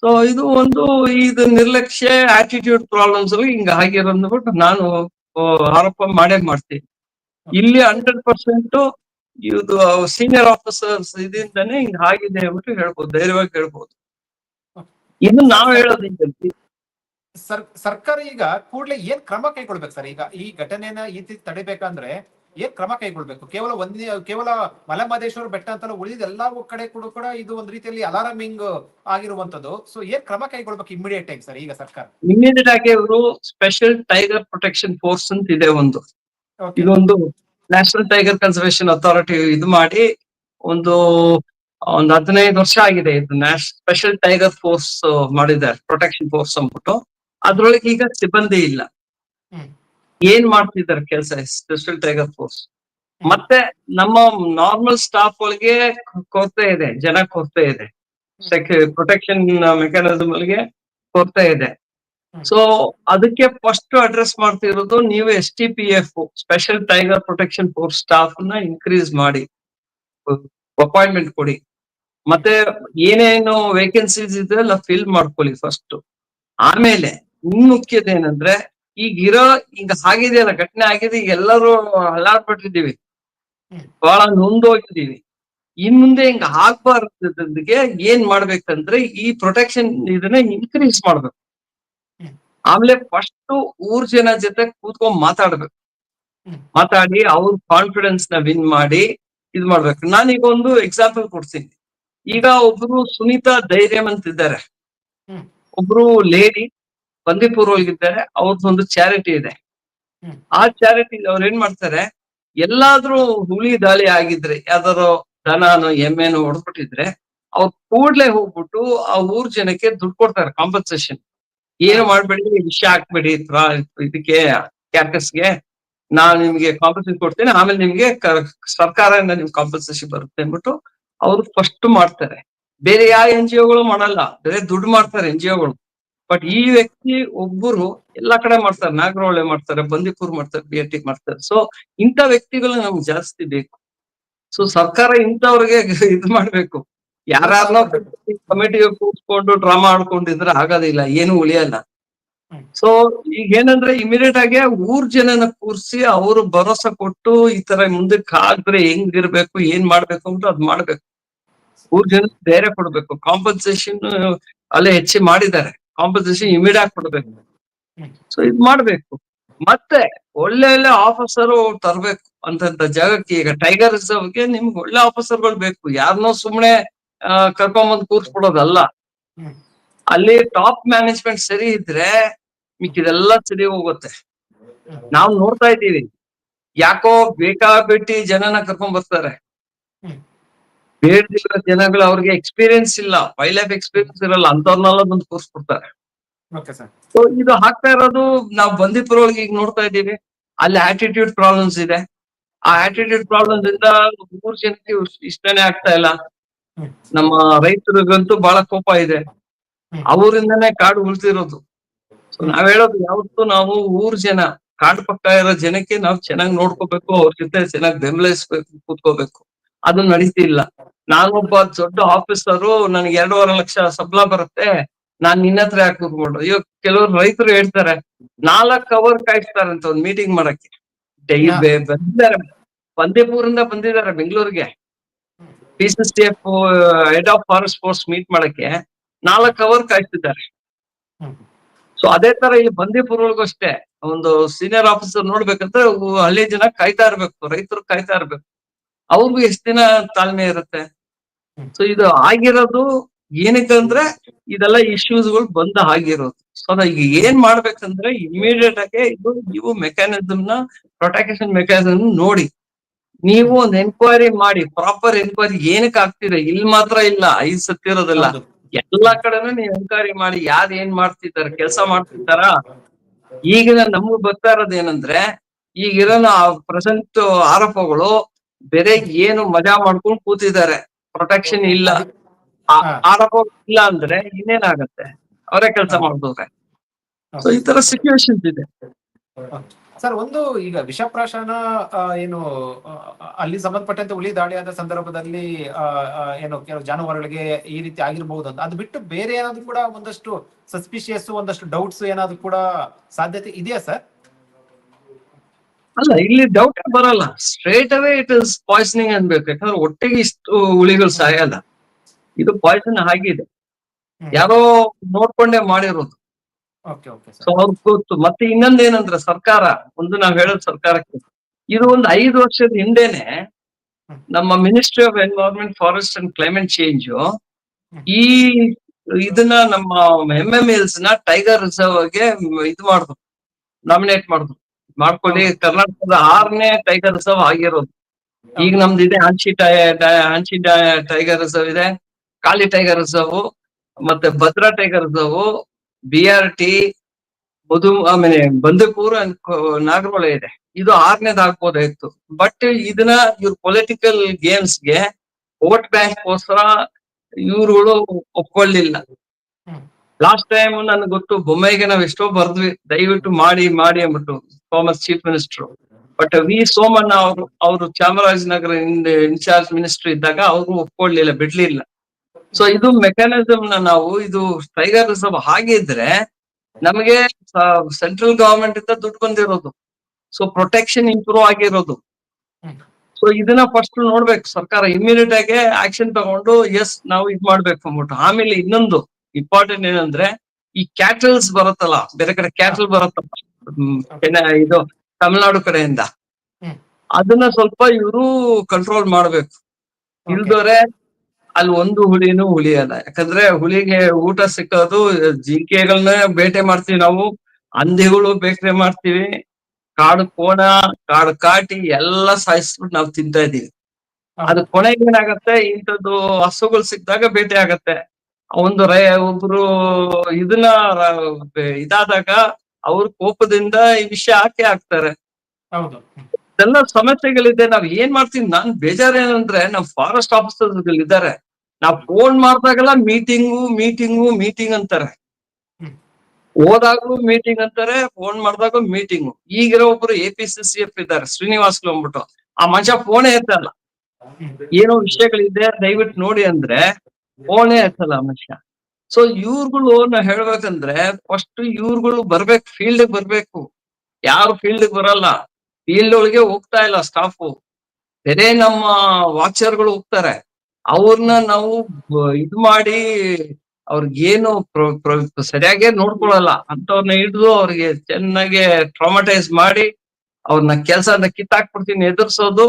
ಸೊ ಇದು ಒಂದು ಇದು ನಿರ್ಲಕ್ಷ್ಯ ಆಟಿಟ್ಯೂಡ್ ಪ್ರಾಬ್ಲಮ್ಸ್ ಹಿಂಗ ಆಗಿರೋ ಅಂದ್ಬಿಟ್ಟು ನಾನು ಆರೋಪ ಮಾಡೇ ಮಾಡ್ತೀನಿ. ಇಲ್ಲಿ ಹಂಡ್ರೆಡ್ ಪರ್ಸೆಂಟ್ ಇದು ಸೀನಿಯರ್ ಆಫೀಸರ್ಸ್ ಇದರಿಂದಾನೇ ಹಿಂಗ ಆಗಿದೆ ಅಂದ್ಬಿಟ್ಟು ಹೇಳ್ಬೋದು, ಧೈರ್ಯವಾಗಿ ಹೇಳ್ಬೋದು. ಇದು ನಾವು ಹೇಳೋದು ಸರ್ ಸರ್ಕಾರ ಈಗ ಕೂಡಲೇ ಏನ್ ಕ್ರಮ ಕೈಗೊಳ್ಬೇಕು ಸರ್? ಈಗ ಈ ಘಟನೆನ ಈ ರೀತಿ ತಡಿಬೇಕಂದ್ರೆ ಏನ್ ಕ್ರಮ ಕೈಗೊಳ್ಬೇಕು? ಕೇವಲ ಒಂದೇ ಕೇವಲ ಮಲೆಮಹದೇಶ್ವರ ಬೆಟ್ಟ ಅಂತ ಉಳಿದ ಎಲ್ಲಾ ಕಡೆ ಕೂಡ ಕೂಡ ಇದು ಒಂದ್ ರೀತಿಯಲ್ಲಿ ಅಲಾರಮಿಂಗ್ ಆಗಿರುವಂತದ್ದು ಸೊ ಏನ್ ಕ್ರಮ ಕೈಗೊಳ್ಬೇಕು ಇಮಿಡಿಯೇಟ್ ಆಗಿ ಸರ್ ಈಗ ಸರ್ಕಾರ? ಇಮಿಡಿಯೇಟ್ ಆಗಿ ಅವರು ಸ್ಪೆಷಲ್ ಟೈಗರ್ ಪ್ರೊಟೆಕ್ಷನ್ ಫೋರ್ಸ್ ಅಂತ ಇದೆ ಒಂದು. ಇದೊಂದು ನ್ಯಾಷನಲ್ ಟೈಗರ್ ಕನ್ಸರ್ವೇಶನ್ ಅಥಾರಿಟಿ ಇದು ಮಾಡಿ ಒಂದು ಒಂದು ಹದಿನೈದು ವರ್ಷ ಆಗಿದೆ ಇದು ನ್ಯಾಷ್ ಸ್ಪೆಷಲ್ ಟೈಗರ್ ಫೋರ್ಸ್ ಮಾಡಿದ್ದಾರೆ. ಪ್ರೊಟೆಕ್ಷನ್ ಫೋರ್ಸ್ ಅಂದ್ಬಿಟ್ಟು. ಅದ್ರೊಳಗೆ ಈಗ ಸಿಬ್ಬಂದಿ ಇಲ್ಲ. ಏನ್ ಮಾಡ್ತಿದ್ದಾರೆ ಕೆಲಸ ಸ್ಪೆಷಲ್ ಟೈಗರ್ ಫೋರ್ಸ್ ಮತ್ತೆ ನಮ್ಮ ನಾರ್ಮಲ್ ಸ್ಟಾಫ್ ಒಳಗೆ ಕೊರತೆ ಇದೆ. ಜನ ಕೊರತೆ ಇದೆ. ಪ್ರೊಟೆಕ್ಷನ್ ಮೆಕ್ಯಾನಿಸಮ್ ಒಳಗೆ ಕೊರತೆ ಇದೆ. ಸೊ ಅದಕ್ಕೆ ಫಸ್ಟ್ ಅಡ್ರೆಸ್ ಮಾಡ್ತಿರೋದು ನೀವು S T P F special tiger protection force ಸ್ಟಾಫ್ನ increase ಮಾಡಿ. ಅಪಾಯಿಂಟ್ಮೆಂಟ್ ಕೊಡಿ. ಮತ್ತೆ ಏನೇನು ವೇಕೆನ್ಸೀಸ್ ಇದೆ ಎಲ್ಲ ಫಿಲ್ ಮಾಡ್ಕೊಳ್ಳಿ ಫಸ್ಟ್ ಆಮೇಲೆ ಮುಖ್ಯದೇನಂದ್ರೆ ಈಗ ಇರೋ ಈಗ ಆಗಿದೆಯಲ್ಲ ಘಟನೆ ಆಗಿದೆ, ಈಗ ಎಲ್ಲರೂ ಹಲ್ಲಾಡ್ಬಿಟ್ಟಿದೀವಿ ಹ್ಮ್. ಬಹಳ ನೊಂದೋಗಿದ್ದೀವಿ. ಇನ್ ಮುಂದೆ ಹಿಂಗ ಆಗ್ಬಾರ್ದಕ್ಕೆ ಏನ್ ಮಾಡ್ಬೇಕಂದ್ರೆ, ಈ ಪ್ರೊಟೆಕ್ಷನ್ ಇದನ್ನ ಇನ್ಕ್ರೀಸ್ ಮಾಡ್ಬೇಕು. ಆಮೇಲೆ ಫಸ್ಟ್ ಊರ್ ಜನ ಜೊತೆ ಕೂತ್ಕೊಂಡ್ ಮಾತಾಡ್ಬೇಕು. ಮಾತಾಡಿ ಅವ್ರ ಕಾನ್ಫಿಡೆನ್ಸ್ನ ವಿನ್ ಮಾಡಿ ಇದ್ ಮಾಡ್ಬೇಕು. ನಾನೀಗ ಒಂದು ಎಕ್ಸಾಂಪಲ್ ಕೊಡ್ತೀನಿ. ಈಗ ಒಬ್ರು ಸುನೀತಾ ಧೈರ್ಯಂ ಅಂತ ಇದ್ದಾರೆ ಹ್ಮ್. ಒಬ್ರು ಲೇಡಿ ಬಂದೀಪುರ್ ಅವ್ರದ್ದು ಒಂದು ಚಾರಿಟಿ ಇದೆ. ಆ ಚಾರಿಟಿ ಅವ್ರು ಏನ್ ಮಾಡ್ತಾರೆ ಎಲ್ಲಾದ್ರೂ ಹುಲಿ ದಾಳಿ ಆಗಿದ್ರೆ ಯಾವ್ದಾರು ದನನೋ ಎಮ್ಮೆನೋ ಹೊಡೆದ್ಬಿಟ್ಟಿದ್ರೆ ಅವ್ರು ಕೂಡ್ಲೆ ಹೋಗ್ಬಿಟ್ಟು ಆ ಊರ್ ಜನಕ್ಕೆ ದುಡ್ಡು ಕೊಡ್ತಾರೆ ಕಾಂಪನ್ಸೇಷನ್ ಏನು ಮಾಡ್ಬೇಡಿ ವಿಷ ಹಾಕ್ಬೇಡಿ ಇದಕ್ಕೆ ಕ್ಯಾರ್ಕಸ್ಗೆ ನಾನ್ ನಿಮ್ಗೆ ಕಾಂಪನ್ಸೇಷನ್ ಕೊಡ್ತೀನಿ ಆಮೇಲೆ ನಿಮ್ಗೆ ಸರ್ಕಾರದಿಂದ ನಿಮ್ಗೆ ಕಾಂಪನ್ಸೇಷನ್ ಬರುತ್ತೆ ಅಂದ್ಬಿಟ್ಟು ಅವ್ರು ಫಸ್ಟ್ ಮಾಡ್ತಾರೆ. ಬೇರೆ ಯಾವ ಎನ್ ಜಿ ಒಗಳು ಮಾಡಲ್ಲ, ಬೇರೆ ದುಡ್ಡು ಮಾಡ್ತಾರೆ ಎನ್ ಜಿ ಒಗಳು. ಬಟ್ ಈ ವ್ಯಕ್ತಿ ಒಬ್ಬರು ಎಲ್ಲಾ ಕಡೆ ಮಾಡ್ತಾರೆ, ನಾಗರಹೊಳೆ ಮಾಡ್ತಾರೆ, ಬಂದಿಪುರ್ ಮಾಡ್ತಾರೆ, ಬಿ ಟಿ ಮಾಡ್ತಾರೆ. ಸೊ ಇಂಥ ವ್ಯಕ್ತಿಗಳು ನಮ್ಗೆ ಜಾಸ್ತಿ ಬೇಕು. ಸೊ ಸರ್ಕಾರ ಇಂಥವ್ರಿಗೆ ಇದು ಮಾಡ್ಬೇಕು. ಯಾರನ್ನೋ ಕಮಿಟಿಗೆ ಕೂತ್ಕೊಂಡು ಡ್ರಾಮಾ ಆಡ್ಕೊಂಡಿದ್ರೆ ಆಗೋದಿಲ್ಲ, ಏನು ಉಳಿಯಲ್ಲ. ಸೊ ಈಗ ಏನಂದ್ರೆ ಇಮಿಡಿಯೇಟ್ ಆಗಿ ಊರ್ ಜನನ ಕೂರ್ಸಿ ಅವರು ಭರೋಸಾ ಕೊಟ್ಟು ಈ ತರ ಮುಂದಕ್ಕೆ ಆದ್ರೆ ಹೆಂಗಿರ್ಬೇಕು ಏನ್ ಮಾಡ್ಬೇಕು ಅಂತ ಅದ್ ಮಾಡ್ಬೇಕು. ಊರ್ ಜನ ಧೈರ್ಯ ಕೊಡ್ಬೇಕು. ಕಾಂಪನ್ಸೇಷನ್ ಅಲ್ಲೇ ಹೆಚ್ಚಿ ಮಾಡಿದ್ದಾರೆ. ಕಾಂಪನ್ಸೇಷನ್ ಇಮಿಡಿಯೇಟ್ ಕೊಡ್ಬೇಕು. ಹ್ಮ್. ಸೊ ಇದ್ ಮಾಡ್ಬೇಕು. ಮತ್ತೆ ಒಳ್ಳೆ ಒಳ್ಳೆ ಆಫೀಸರ್ ತರ್ಬೇಕು ಅಂತಂತ ಜಾಗಕ್ಕೆ ಈಗ ಟೈಗರ್ ರಿಸರ್ವ್ಗೆ ನಿಮ್ಗೆ ಒಳ್ಳೆ ಆಫೀಸರ್ಗಳು ಬೇಕು. ಯಾರನ್ನೋ ಸುಮ್ನೆ ಕರ್ಕೊಂಬಂದು ಕೂರ್ಸ್ಬಿಡೋದಲ್ಲ. ಅಲ್ಲಿ ಟಾಪ್ ಮ್ಯಾನೇಜ್ಮೆಂಟ್ ಸರಿ ಇದ್ರೆ ಮಿಕ್ಕಿದೆಲ್ಲ ಸರಿ ಹೋಗುತ್ತೆ. ನಾವು ನೋಡ್ತಾ ಇದ್ದೀವಿ. ಯಾಕೋ ಬೇಕಾಬಿಟ್ಟಿ ಜನನ ಕರ್ಕೊಂಡ್ ಬರ್ತಾರೆ. ಬೇರೆ ಬೇಡದಿರೋ ಜನಗಳು ಅವ್ರಿಗೆ ಎಕ್ಸ್ಪೀರಿಯನ್ಸ್ ಇಲ್ಲ. ವೈಲ್ಡ್ ಲೈಫ್ ಎಕ್ಸ್ಪೀರಿಯನ್ಸ್ ಇರಲ್ಲ. ಅಂತವ್ರನ್ನೆಲ್ಲ ಬಂದು ಸರ್. ಸೊ ಇದು ಹಾಕ್ತಾ ಇರೋದು ನಾವು ಬಂದೀಪುರ ಒಳಗೆ ಈಗ ನೋಡ್ತಾ ಇದ್ದೀವಿ. ಅಲ್ಲಿ ಆಟಿಟ್ಯೂಡ್ ಪ್ರಾಬ್ಲಮ್ಸ್ ಇದೆ. ಆ ಆಟಿಟ್ಯೂಡ್ ಪ್ರಾಬ್ಲಮ್ಸ್ ಇಂದ ಮೂರ್ ಜನಕ್ಕೆ ಇಷ್ಟನೇ ಆಗ್ತಾ ಇಲ್ಲ. ನಮ್ಮ ರೈತರಿಗಂತೂ ಬಹಳ ಕೋಪ ಇದೆ. ಅವರಿಂದನೇ ಕಾಡು ಉಳ್ತಿರೋದು ನಾವ್ ಹೇಳೋದು ಯಾವತ್ತೂ ನಾವು ಊರ್ ಜನ ಕಾಡು ಪಕ್ಕ ಇರೋ ಜನಕ್ಕೆ ನಾವ್ ಚೆನ್ನಾಗಿ ನೋಡ್ಕೋಬೇಕು ಅವ್ರ ಜೊತೆ ಚೆನ್ನಾಗಿ ಬೆಂಬಲಿಸ್ಬೇಕು ಕೂತ್ಕೋಬೇಕು. ಅದು ನಡೀತಿಲ್ಲ. ನಾನೊಬ್ಬ ದೊಡ್ಡ ಆಫೀಸರು ನನಗೆ ಎರಡೂವರೆ ಲಕ್ಷ ಸಂಬಳ ಬರುತ್ತೆ ನಾನ್ ನಿನ್ನ ಹತ್ರ ಯಾಕೆ ಕೂತ್ಕೊಂಡು? ಅಯ್ಯೋ ಕೆಲವರು ರೈತರು ಹೇಳ್ತಾರೆ ನಾಲ್ಕ್ ಅವರ್ ಕಾಯಿಸ್ತಾರೆ ಅಂತ ಒಂದ್ ಮೀಟಿಂಗ್ ಮಾಡಕ್ಕೆ. ಬಂದಿದ್ದಾರೆ. ಬಂದೀಪುರಿಂದ ಬಂದಿದ್ದಾರೆ ಬೆಂಗಳೂರಿಗೆ. P C C F head of forest force meet ಮಾಡಕ್ಕೆ ನಾಲ್ಕ್ ಅವರ್ ಕಾಯ್ತಿದ್ದಾರೆ. ಸೊ ಅದೇ ತರ ಇಲ್ಲಿ ಬಂದೀಪುರ ಒಳಗೂ ಅಷ್ಟೇ ಒಂದು ಸೀನಿಯರ್ ಆಫೀಸರ್ ನೋಡ್ಬೇಕಂದ್ರೆ ಹಳ್ಳಿ ಜನ ಕಾಯ್ತಾ ಇರ್ಬೇಕು, ರೈತರು ಕಾಯ್ತಾ ಇರ್ಬೇಕು. ಅವ್ರಿಗೂ ಎಷ್ಟ್ ದಿನ ತಾಳ್ಮೆ ಇರುತ್ತೆ. ಸೊ ಇದು ಆಗಿರೋದು ಏನಕ್ಕೆ ಅಂದ್ರೆ, ಇದೆಲ್ಲ ಇಶ್ಯೂಸ್ಗಳು ಬಂದ ಆಗಿರೋದು ಸೊ ಈಗ ಏನ್ ಮಾಡ್ಬೇಕಂದ್ರೆ ಇಮಿಡಿಯೇಟ್ ಆಗಿ ಇದು ನೀವು ಮೆಕ್ಯಾನಿಸಮ್ನ ಪ್ರೊಟೆಕ್ಷನ್ ಮೆಕ್ಯಾನಿಸಮ್ ನೋಡಿ. ನೀವು ಒಂದ್ ಎನ್ಕ್ವೈರಿ ಮಾಡಿ ಪ್ರಾಪರ್ ಎನ್ಕ್ವೈರಿ ಏನಕ್ಕೆ ಆಗ್ತಿದೆ? ಇಲ್ಲಿ ಮಾತ್ರ ಇಲ್ಲ, ಐದು ಸತ್ತಿರೋದಿಲ್ಲ. ಎಲ್ಲಾ ಕಡೆನೂ ನೀವು ಎನ್ಕ್ವೈರಿ ಮಾಡಿ ಯಾರು ಏನ್ ಮಾಡ್ತಿದ್ದಾರೆ ಕೆಲಸ ಮಾಡ್ತಿದ್ದಾರ ಈಗಿನ ನಮ್ಗೆ ಬರ್ತಾ ಇರೋದು ಏನಂದ್ರೆ ಈಗಿರೋ ಪ್ರೆಸೆಂಟ್ ಆರೋಪಗಳು ಬೇರೆ ಏನು ಮಜಾ ಮಾಡ್ಕೊಂಡು ಕೂತಿದ್ದಾರೆ ಪ್ರೊಟೆಕ್ಷನ್ ಇಲ್ಲ. ಆರೋಪ ಇಲ್ಲ ಅಂದ್ರೆ ಇನ್ನೇನಾಗತ್ತೆ? ಅವರೇ ಕೆಲಸ ಮಾಡ್ಬೋದ್ರೆ ಸೊ ಈ ತರ ಸಿಚುವೇಶನ್ಸ್ ಇದೆ. ಸರ್ ಒಂದು ಈಗ ವಿಷಪ್ರಾಶನ ಏನು ಅಲ್ಲಿ ಸಂಬಂಧಪಟ್ಟಂತೆ ಹುಲಿ ದಾಳಿಯಾದ ಸಂದರ್ಭದಲ್ಲಿ ಏನು ಕೆಲವು ಜಾನುವಾರುಗಳಿಗೆ ಈ ರೀತಿ ಆಗಿರಬಹುದು ಅಂತ. ಅದು ಬಿಟ್ಟು ಬೇರೆ ಏನಾದ್ರು ಕೂಡ ಒಂದಷ್ಟು ಸಸ್ಪಿಷಿಯಸ್ ಒಂದಷ್ಟು ಡೌಟ್ಸ್ ಏನಾದ್ರು ಕೂಡ ಸಾಧ್ಯತೆ ಇದೆಯಾ ಸರ್? ಅಲ್ಲ ಇಲ್ಲಿ ಡೌಟ್ ಬರಲ್ಲ. Straight away it is poisoning ಅನ್ಬೇಕು. ಯಾಕಂದ್ರೆ ಒಟ್ಟಿಗೆ ಇಷ್ಟು ಹುಳಿಗಳು ಸಾಯಲ್ಲ. ಇದು ಪಾಯ್ಸನ್ ಆಗಿದೆ. ಯಾರೋ ನೋಡ್ಕೊಂಡೇ ಮಾಡಿರೋದು. ಸೊ ಅವ್ರ ಗೊತ್ತು. ಮತ್ತೆ ಇನ್ನೊಂದ್ ಏನಂದ್ರೆ ಸರ್ಕಾರ ಒಂದು ನಾವ್ ಹೇಳೋದು ಸರ್ಕಾರಕ್ಕೆ ಇದು ಒಂದು ಐದು ವರ್ಷದ ಹಿಂದೆನೆ ನಮ್ಮ ministry of environment forest and climate change ಈ ಇದನ್ನ ನಮ್ಮ ಎಂ ಎಂ ಎಲ್ಸ್ನ ಟೈಗರ್ ರಿಸರ್ವ್ಗೆ ಇದು ಮಾಡಿದ್ರು. ನಾಮಿನೇಟ್ ಮಾಡಿದ್ರು. ಮಾಡ್ಕೊಳ್ಳಿ ಕರ್ನಾಟಕದ ಆರನೇ ಟೈಗರ್ ರಿಸರ್ವ್ ಆಗಿರೋದು. ಈಗ ನಮ್ದು ಇದೆ ಹಂಚಿ ಟೈ ಟೈ- ಟೈಗರ್ ರಿಸರ್ವ್ ಇದೆ ಕಾಳಿ ಟೈಗರ್ ರಿಸರ್ವ್ ಮತ್ತೆ Bhadra tiger reserve B R T ಮಧು, ಆಮೇಲೆ ಬಂದಪುರ ನಾಗರಹೊಳೆ ಇದೆ. ಇದು ಆರನೇದ್ ಬಟ್ ಇದನ್ನ ಇವ್ರ ಪೊಲಿಟಿಕಲ್ ಗೇಮ್ಸ್ಗೆ ವೋಟ್ ಬ್ಯಾಂಕ್ ಗೋಸ್ಕರ ಇವ್ರುಗಳು ಒಪ್ಕೊಳ್ಳಿಲ್ಲ. ಲಾಸ್ಟ್ ಟೈಮ್ ನನ್ಗೆ ಗೊತ್ತು ಬೊಮ್ಮೆಗೆ ನಾವ್ ಎಷ್ಟೋ ಬರ್ದ್ವಿ. ದಯವಿಟ್ಟು ಮಾಡಿ ಮಾಡಿ ಅಂದ್ಬಿಟ್ಟು former chief minister but V Somanna ಅವರು ಅವರು ಚಾಮರಾಜನಗರ ಇನ್ಚಾರ್ಜ್ ಮಿನಿಸ್ಟರ್ ಇದ್ದಾಗ ಅವರು ಒಪ್ಕೊಳ್ಳಿಲ್ಲ, ಬಿಡ್ಲಿಲ್ಲ. ಸೊ ಇದು ಮೆಕ್ಯಾನಿಸಮ್ ನಾವು ಇದು ಟೈಗರ್ ರಿಸರ್ವ್ ಹಾಗಿದ್ರೆ ನಮಗೆ ಸೆಂಟ್ರಲ್ ಗವರ್ಮೆಂಟ್ ಇಂದ ದುಡ್ಡು ಬಂದಿರೋದು. ಸೊ ಪ್ರೊಟೆಕ್ಷನ್ ಇಂಪ್ರೂವ್ ಆಗಿರೋದು. ಸೊ ಇದನ್ನ ಫಸ್ಟ್ ನೋಡ್ಬೇಕು. ಸರ್ಕಾರ ಇಮಿಡಿಯೇಟ್ ಆಗಿ ಆಕ್ಷನ್ ತಗೊಂಡು ಎಸ್ ನಾವು ಇದ್ ಮಾಡ್ಬೇಕು ಅಂದ್ಬಿಟ್ಟು. ಆಮೇಲೆ ಇನ್ನೊಂದು ಇಂಪಾರ್ಟೆಂಟ್ ಏನಂದ್ರೆ ಈ ಕ್ಯಾಟಲ್ಸ್ ಬರುತ್ತಲ್ಲ ಬೇರೆ ಕಡೆ ಕ್ಯಾಟಲ್ ಬರುತ್ತಲ್ಲ ಇದು ತಮಿಳ್ನಾಡು ಕಡೆಯಿಂದ. ಅದನ್ನ ಸ್ವಲ್ಪ ಇವರು ಕಂಟ್ರೋಲ್ ಮಾಡ್ಬೇಕು. ಇಲ್ದೋರೆ ಅಲ್ಲಿ ಒಂದು ಹುಲಿನೂ ಅಲ್ಲ ಯಾಕಂದ್ರೆ ಹುಲಿಗೆ ಊಟ ಸಿಕ್ಕೋದು ಜಿಂಕೆಗಳನ್ನ ಬೇಟೆ ಮಾಡ್ತೀವಿ ನಾವು ಹಂದಿಗಳು ಬೇಟೆ ಮಾಡ್ತೀವಿ. ಕಾಡು ಕೋಣ ಕಾಡು ಕಾಟಿ ಎಲ್ಲ ಸಾಯಿಸ್ಬಿಟ್ಟು ನಾವು ತಿಂತಾ ಇದೀವಿ. ಅದು ಕೊನೆಗೆ ಏನಾಗತ್ತೆ ಇಂಥದ್ದು ಹಸುಗಳು ಸಿಕ್ಕಿದಾಗ ಬೇಟೆ ಆಗತ್ತೆ. ಒಂದು ರೈ ಒಬ್ರು ಇದನ್ನ ಇದಾದಾಗ ಅವ್ರ ಕೋಪದಿಂದ ಈ ವಿಷಯ ಹಾಕಿ ಹಾಕ್ತಾರೆ. ಇದೆಲ್ಲ ಸಮಸ್ಯೆಗಳಿದೆ. ನಾವ್ ಏನ್ ಮಾಡ್ತೀವಿ? ನಾನ್ ಬೇಜಾರೇನಂದ್ರೆ ನಮ್ ಫಾರೆಸ್ಟ್ ಆಫೀಸರ್ಸ್ ಇದ್ದಾರೆ ನಾವ್ ಫೋನ್ ಮಾಡ್ದಾಗೆಲ್ಲ ಮೀಟಿಂಗು ಮೀಟಿಂಗು ಮೀಟಿಂಗ್ ಅಂತಾರೆ. ಹೋದಾಗ್ಲೂ ಮೀಟಿಂಗ್ ಅಂತಾರೆ ಫೋನ್ ಮಾಡಿದಾಗ ಮೀಟಿಂಗ್ ಈಗಿರೋ ಒಬ್ರು A P C C F ಇದ್ದಾರೆ ಶ್ರೀನಿವಾಸ್ಲು ಅಂದ್ಬಿಟ್ಟು. ಆ ಮನುಷ್ಯ ಫೋನೇ ಎತ್ತಲ್ಲ. ಏನೋ ವಿಷಯಗಳಿದೆ ದಯವಿಟ್ಟು ನೋಡಿ ಅಂದ್ರೆ ಫೋನೇ ಎತ್ತಲ್ಲ ಮನುಷ್ಯ. ಸೊ ಇವ್ರುಗಳು ನಾ ಹೇಳ್ಬೇಕಂದ್ರೆ ಫಸ್ಟ್ ಇವ್ರುಗಳು ಬರ್ಬೇಕು ಫೀಲ್ಡ್ ಬರ್ಬೇಕು. ಯಾರು ಫೀಲ್ಡ್ ಬರಲ್ಲ. ಫೀಲ್ಡ್ ಒಳಗೆ ಹೋಗ್ತಾ ಇಲ್ಲ ಸ್ಟಾಫು ಬೇರೆ ನಮ್ಮ ವಾಚರ್ಗಳು ಹೋಗ್ತಾರೆ. ಅವ್ರನ್ನ ನಾವು ಇದು ಮಾಡಿ ಅವ್ರಿಗೇನು ಸರಿಯಾಗಿ ನೋಡ್ಕೊಳಲ್ಲ. ಅಂತವ್ರನ್ನ ಹಿಡಿದು ಅವ್ರಿಗೆ ಚೆನ್ನಾಗಿ ಟ್ರಾಮಟೈಸ್ ಮಾಡಿ ಅವ್ರನ್ನ ಕೆಲ್ಸನ ಕಿತ್ತಾಕ್ಬಿಡ್ತೀನಿ, ಎದುರ್ಸೋದು.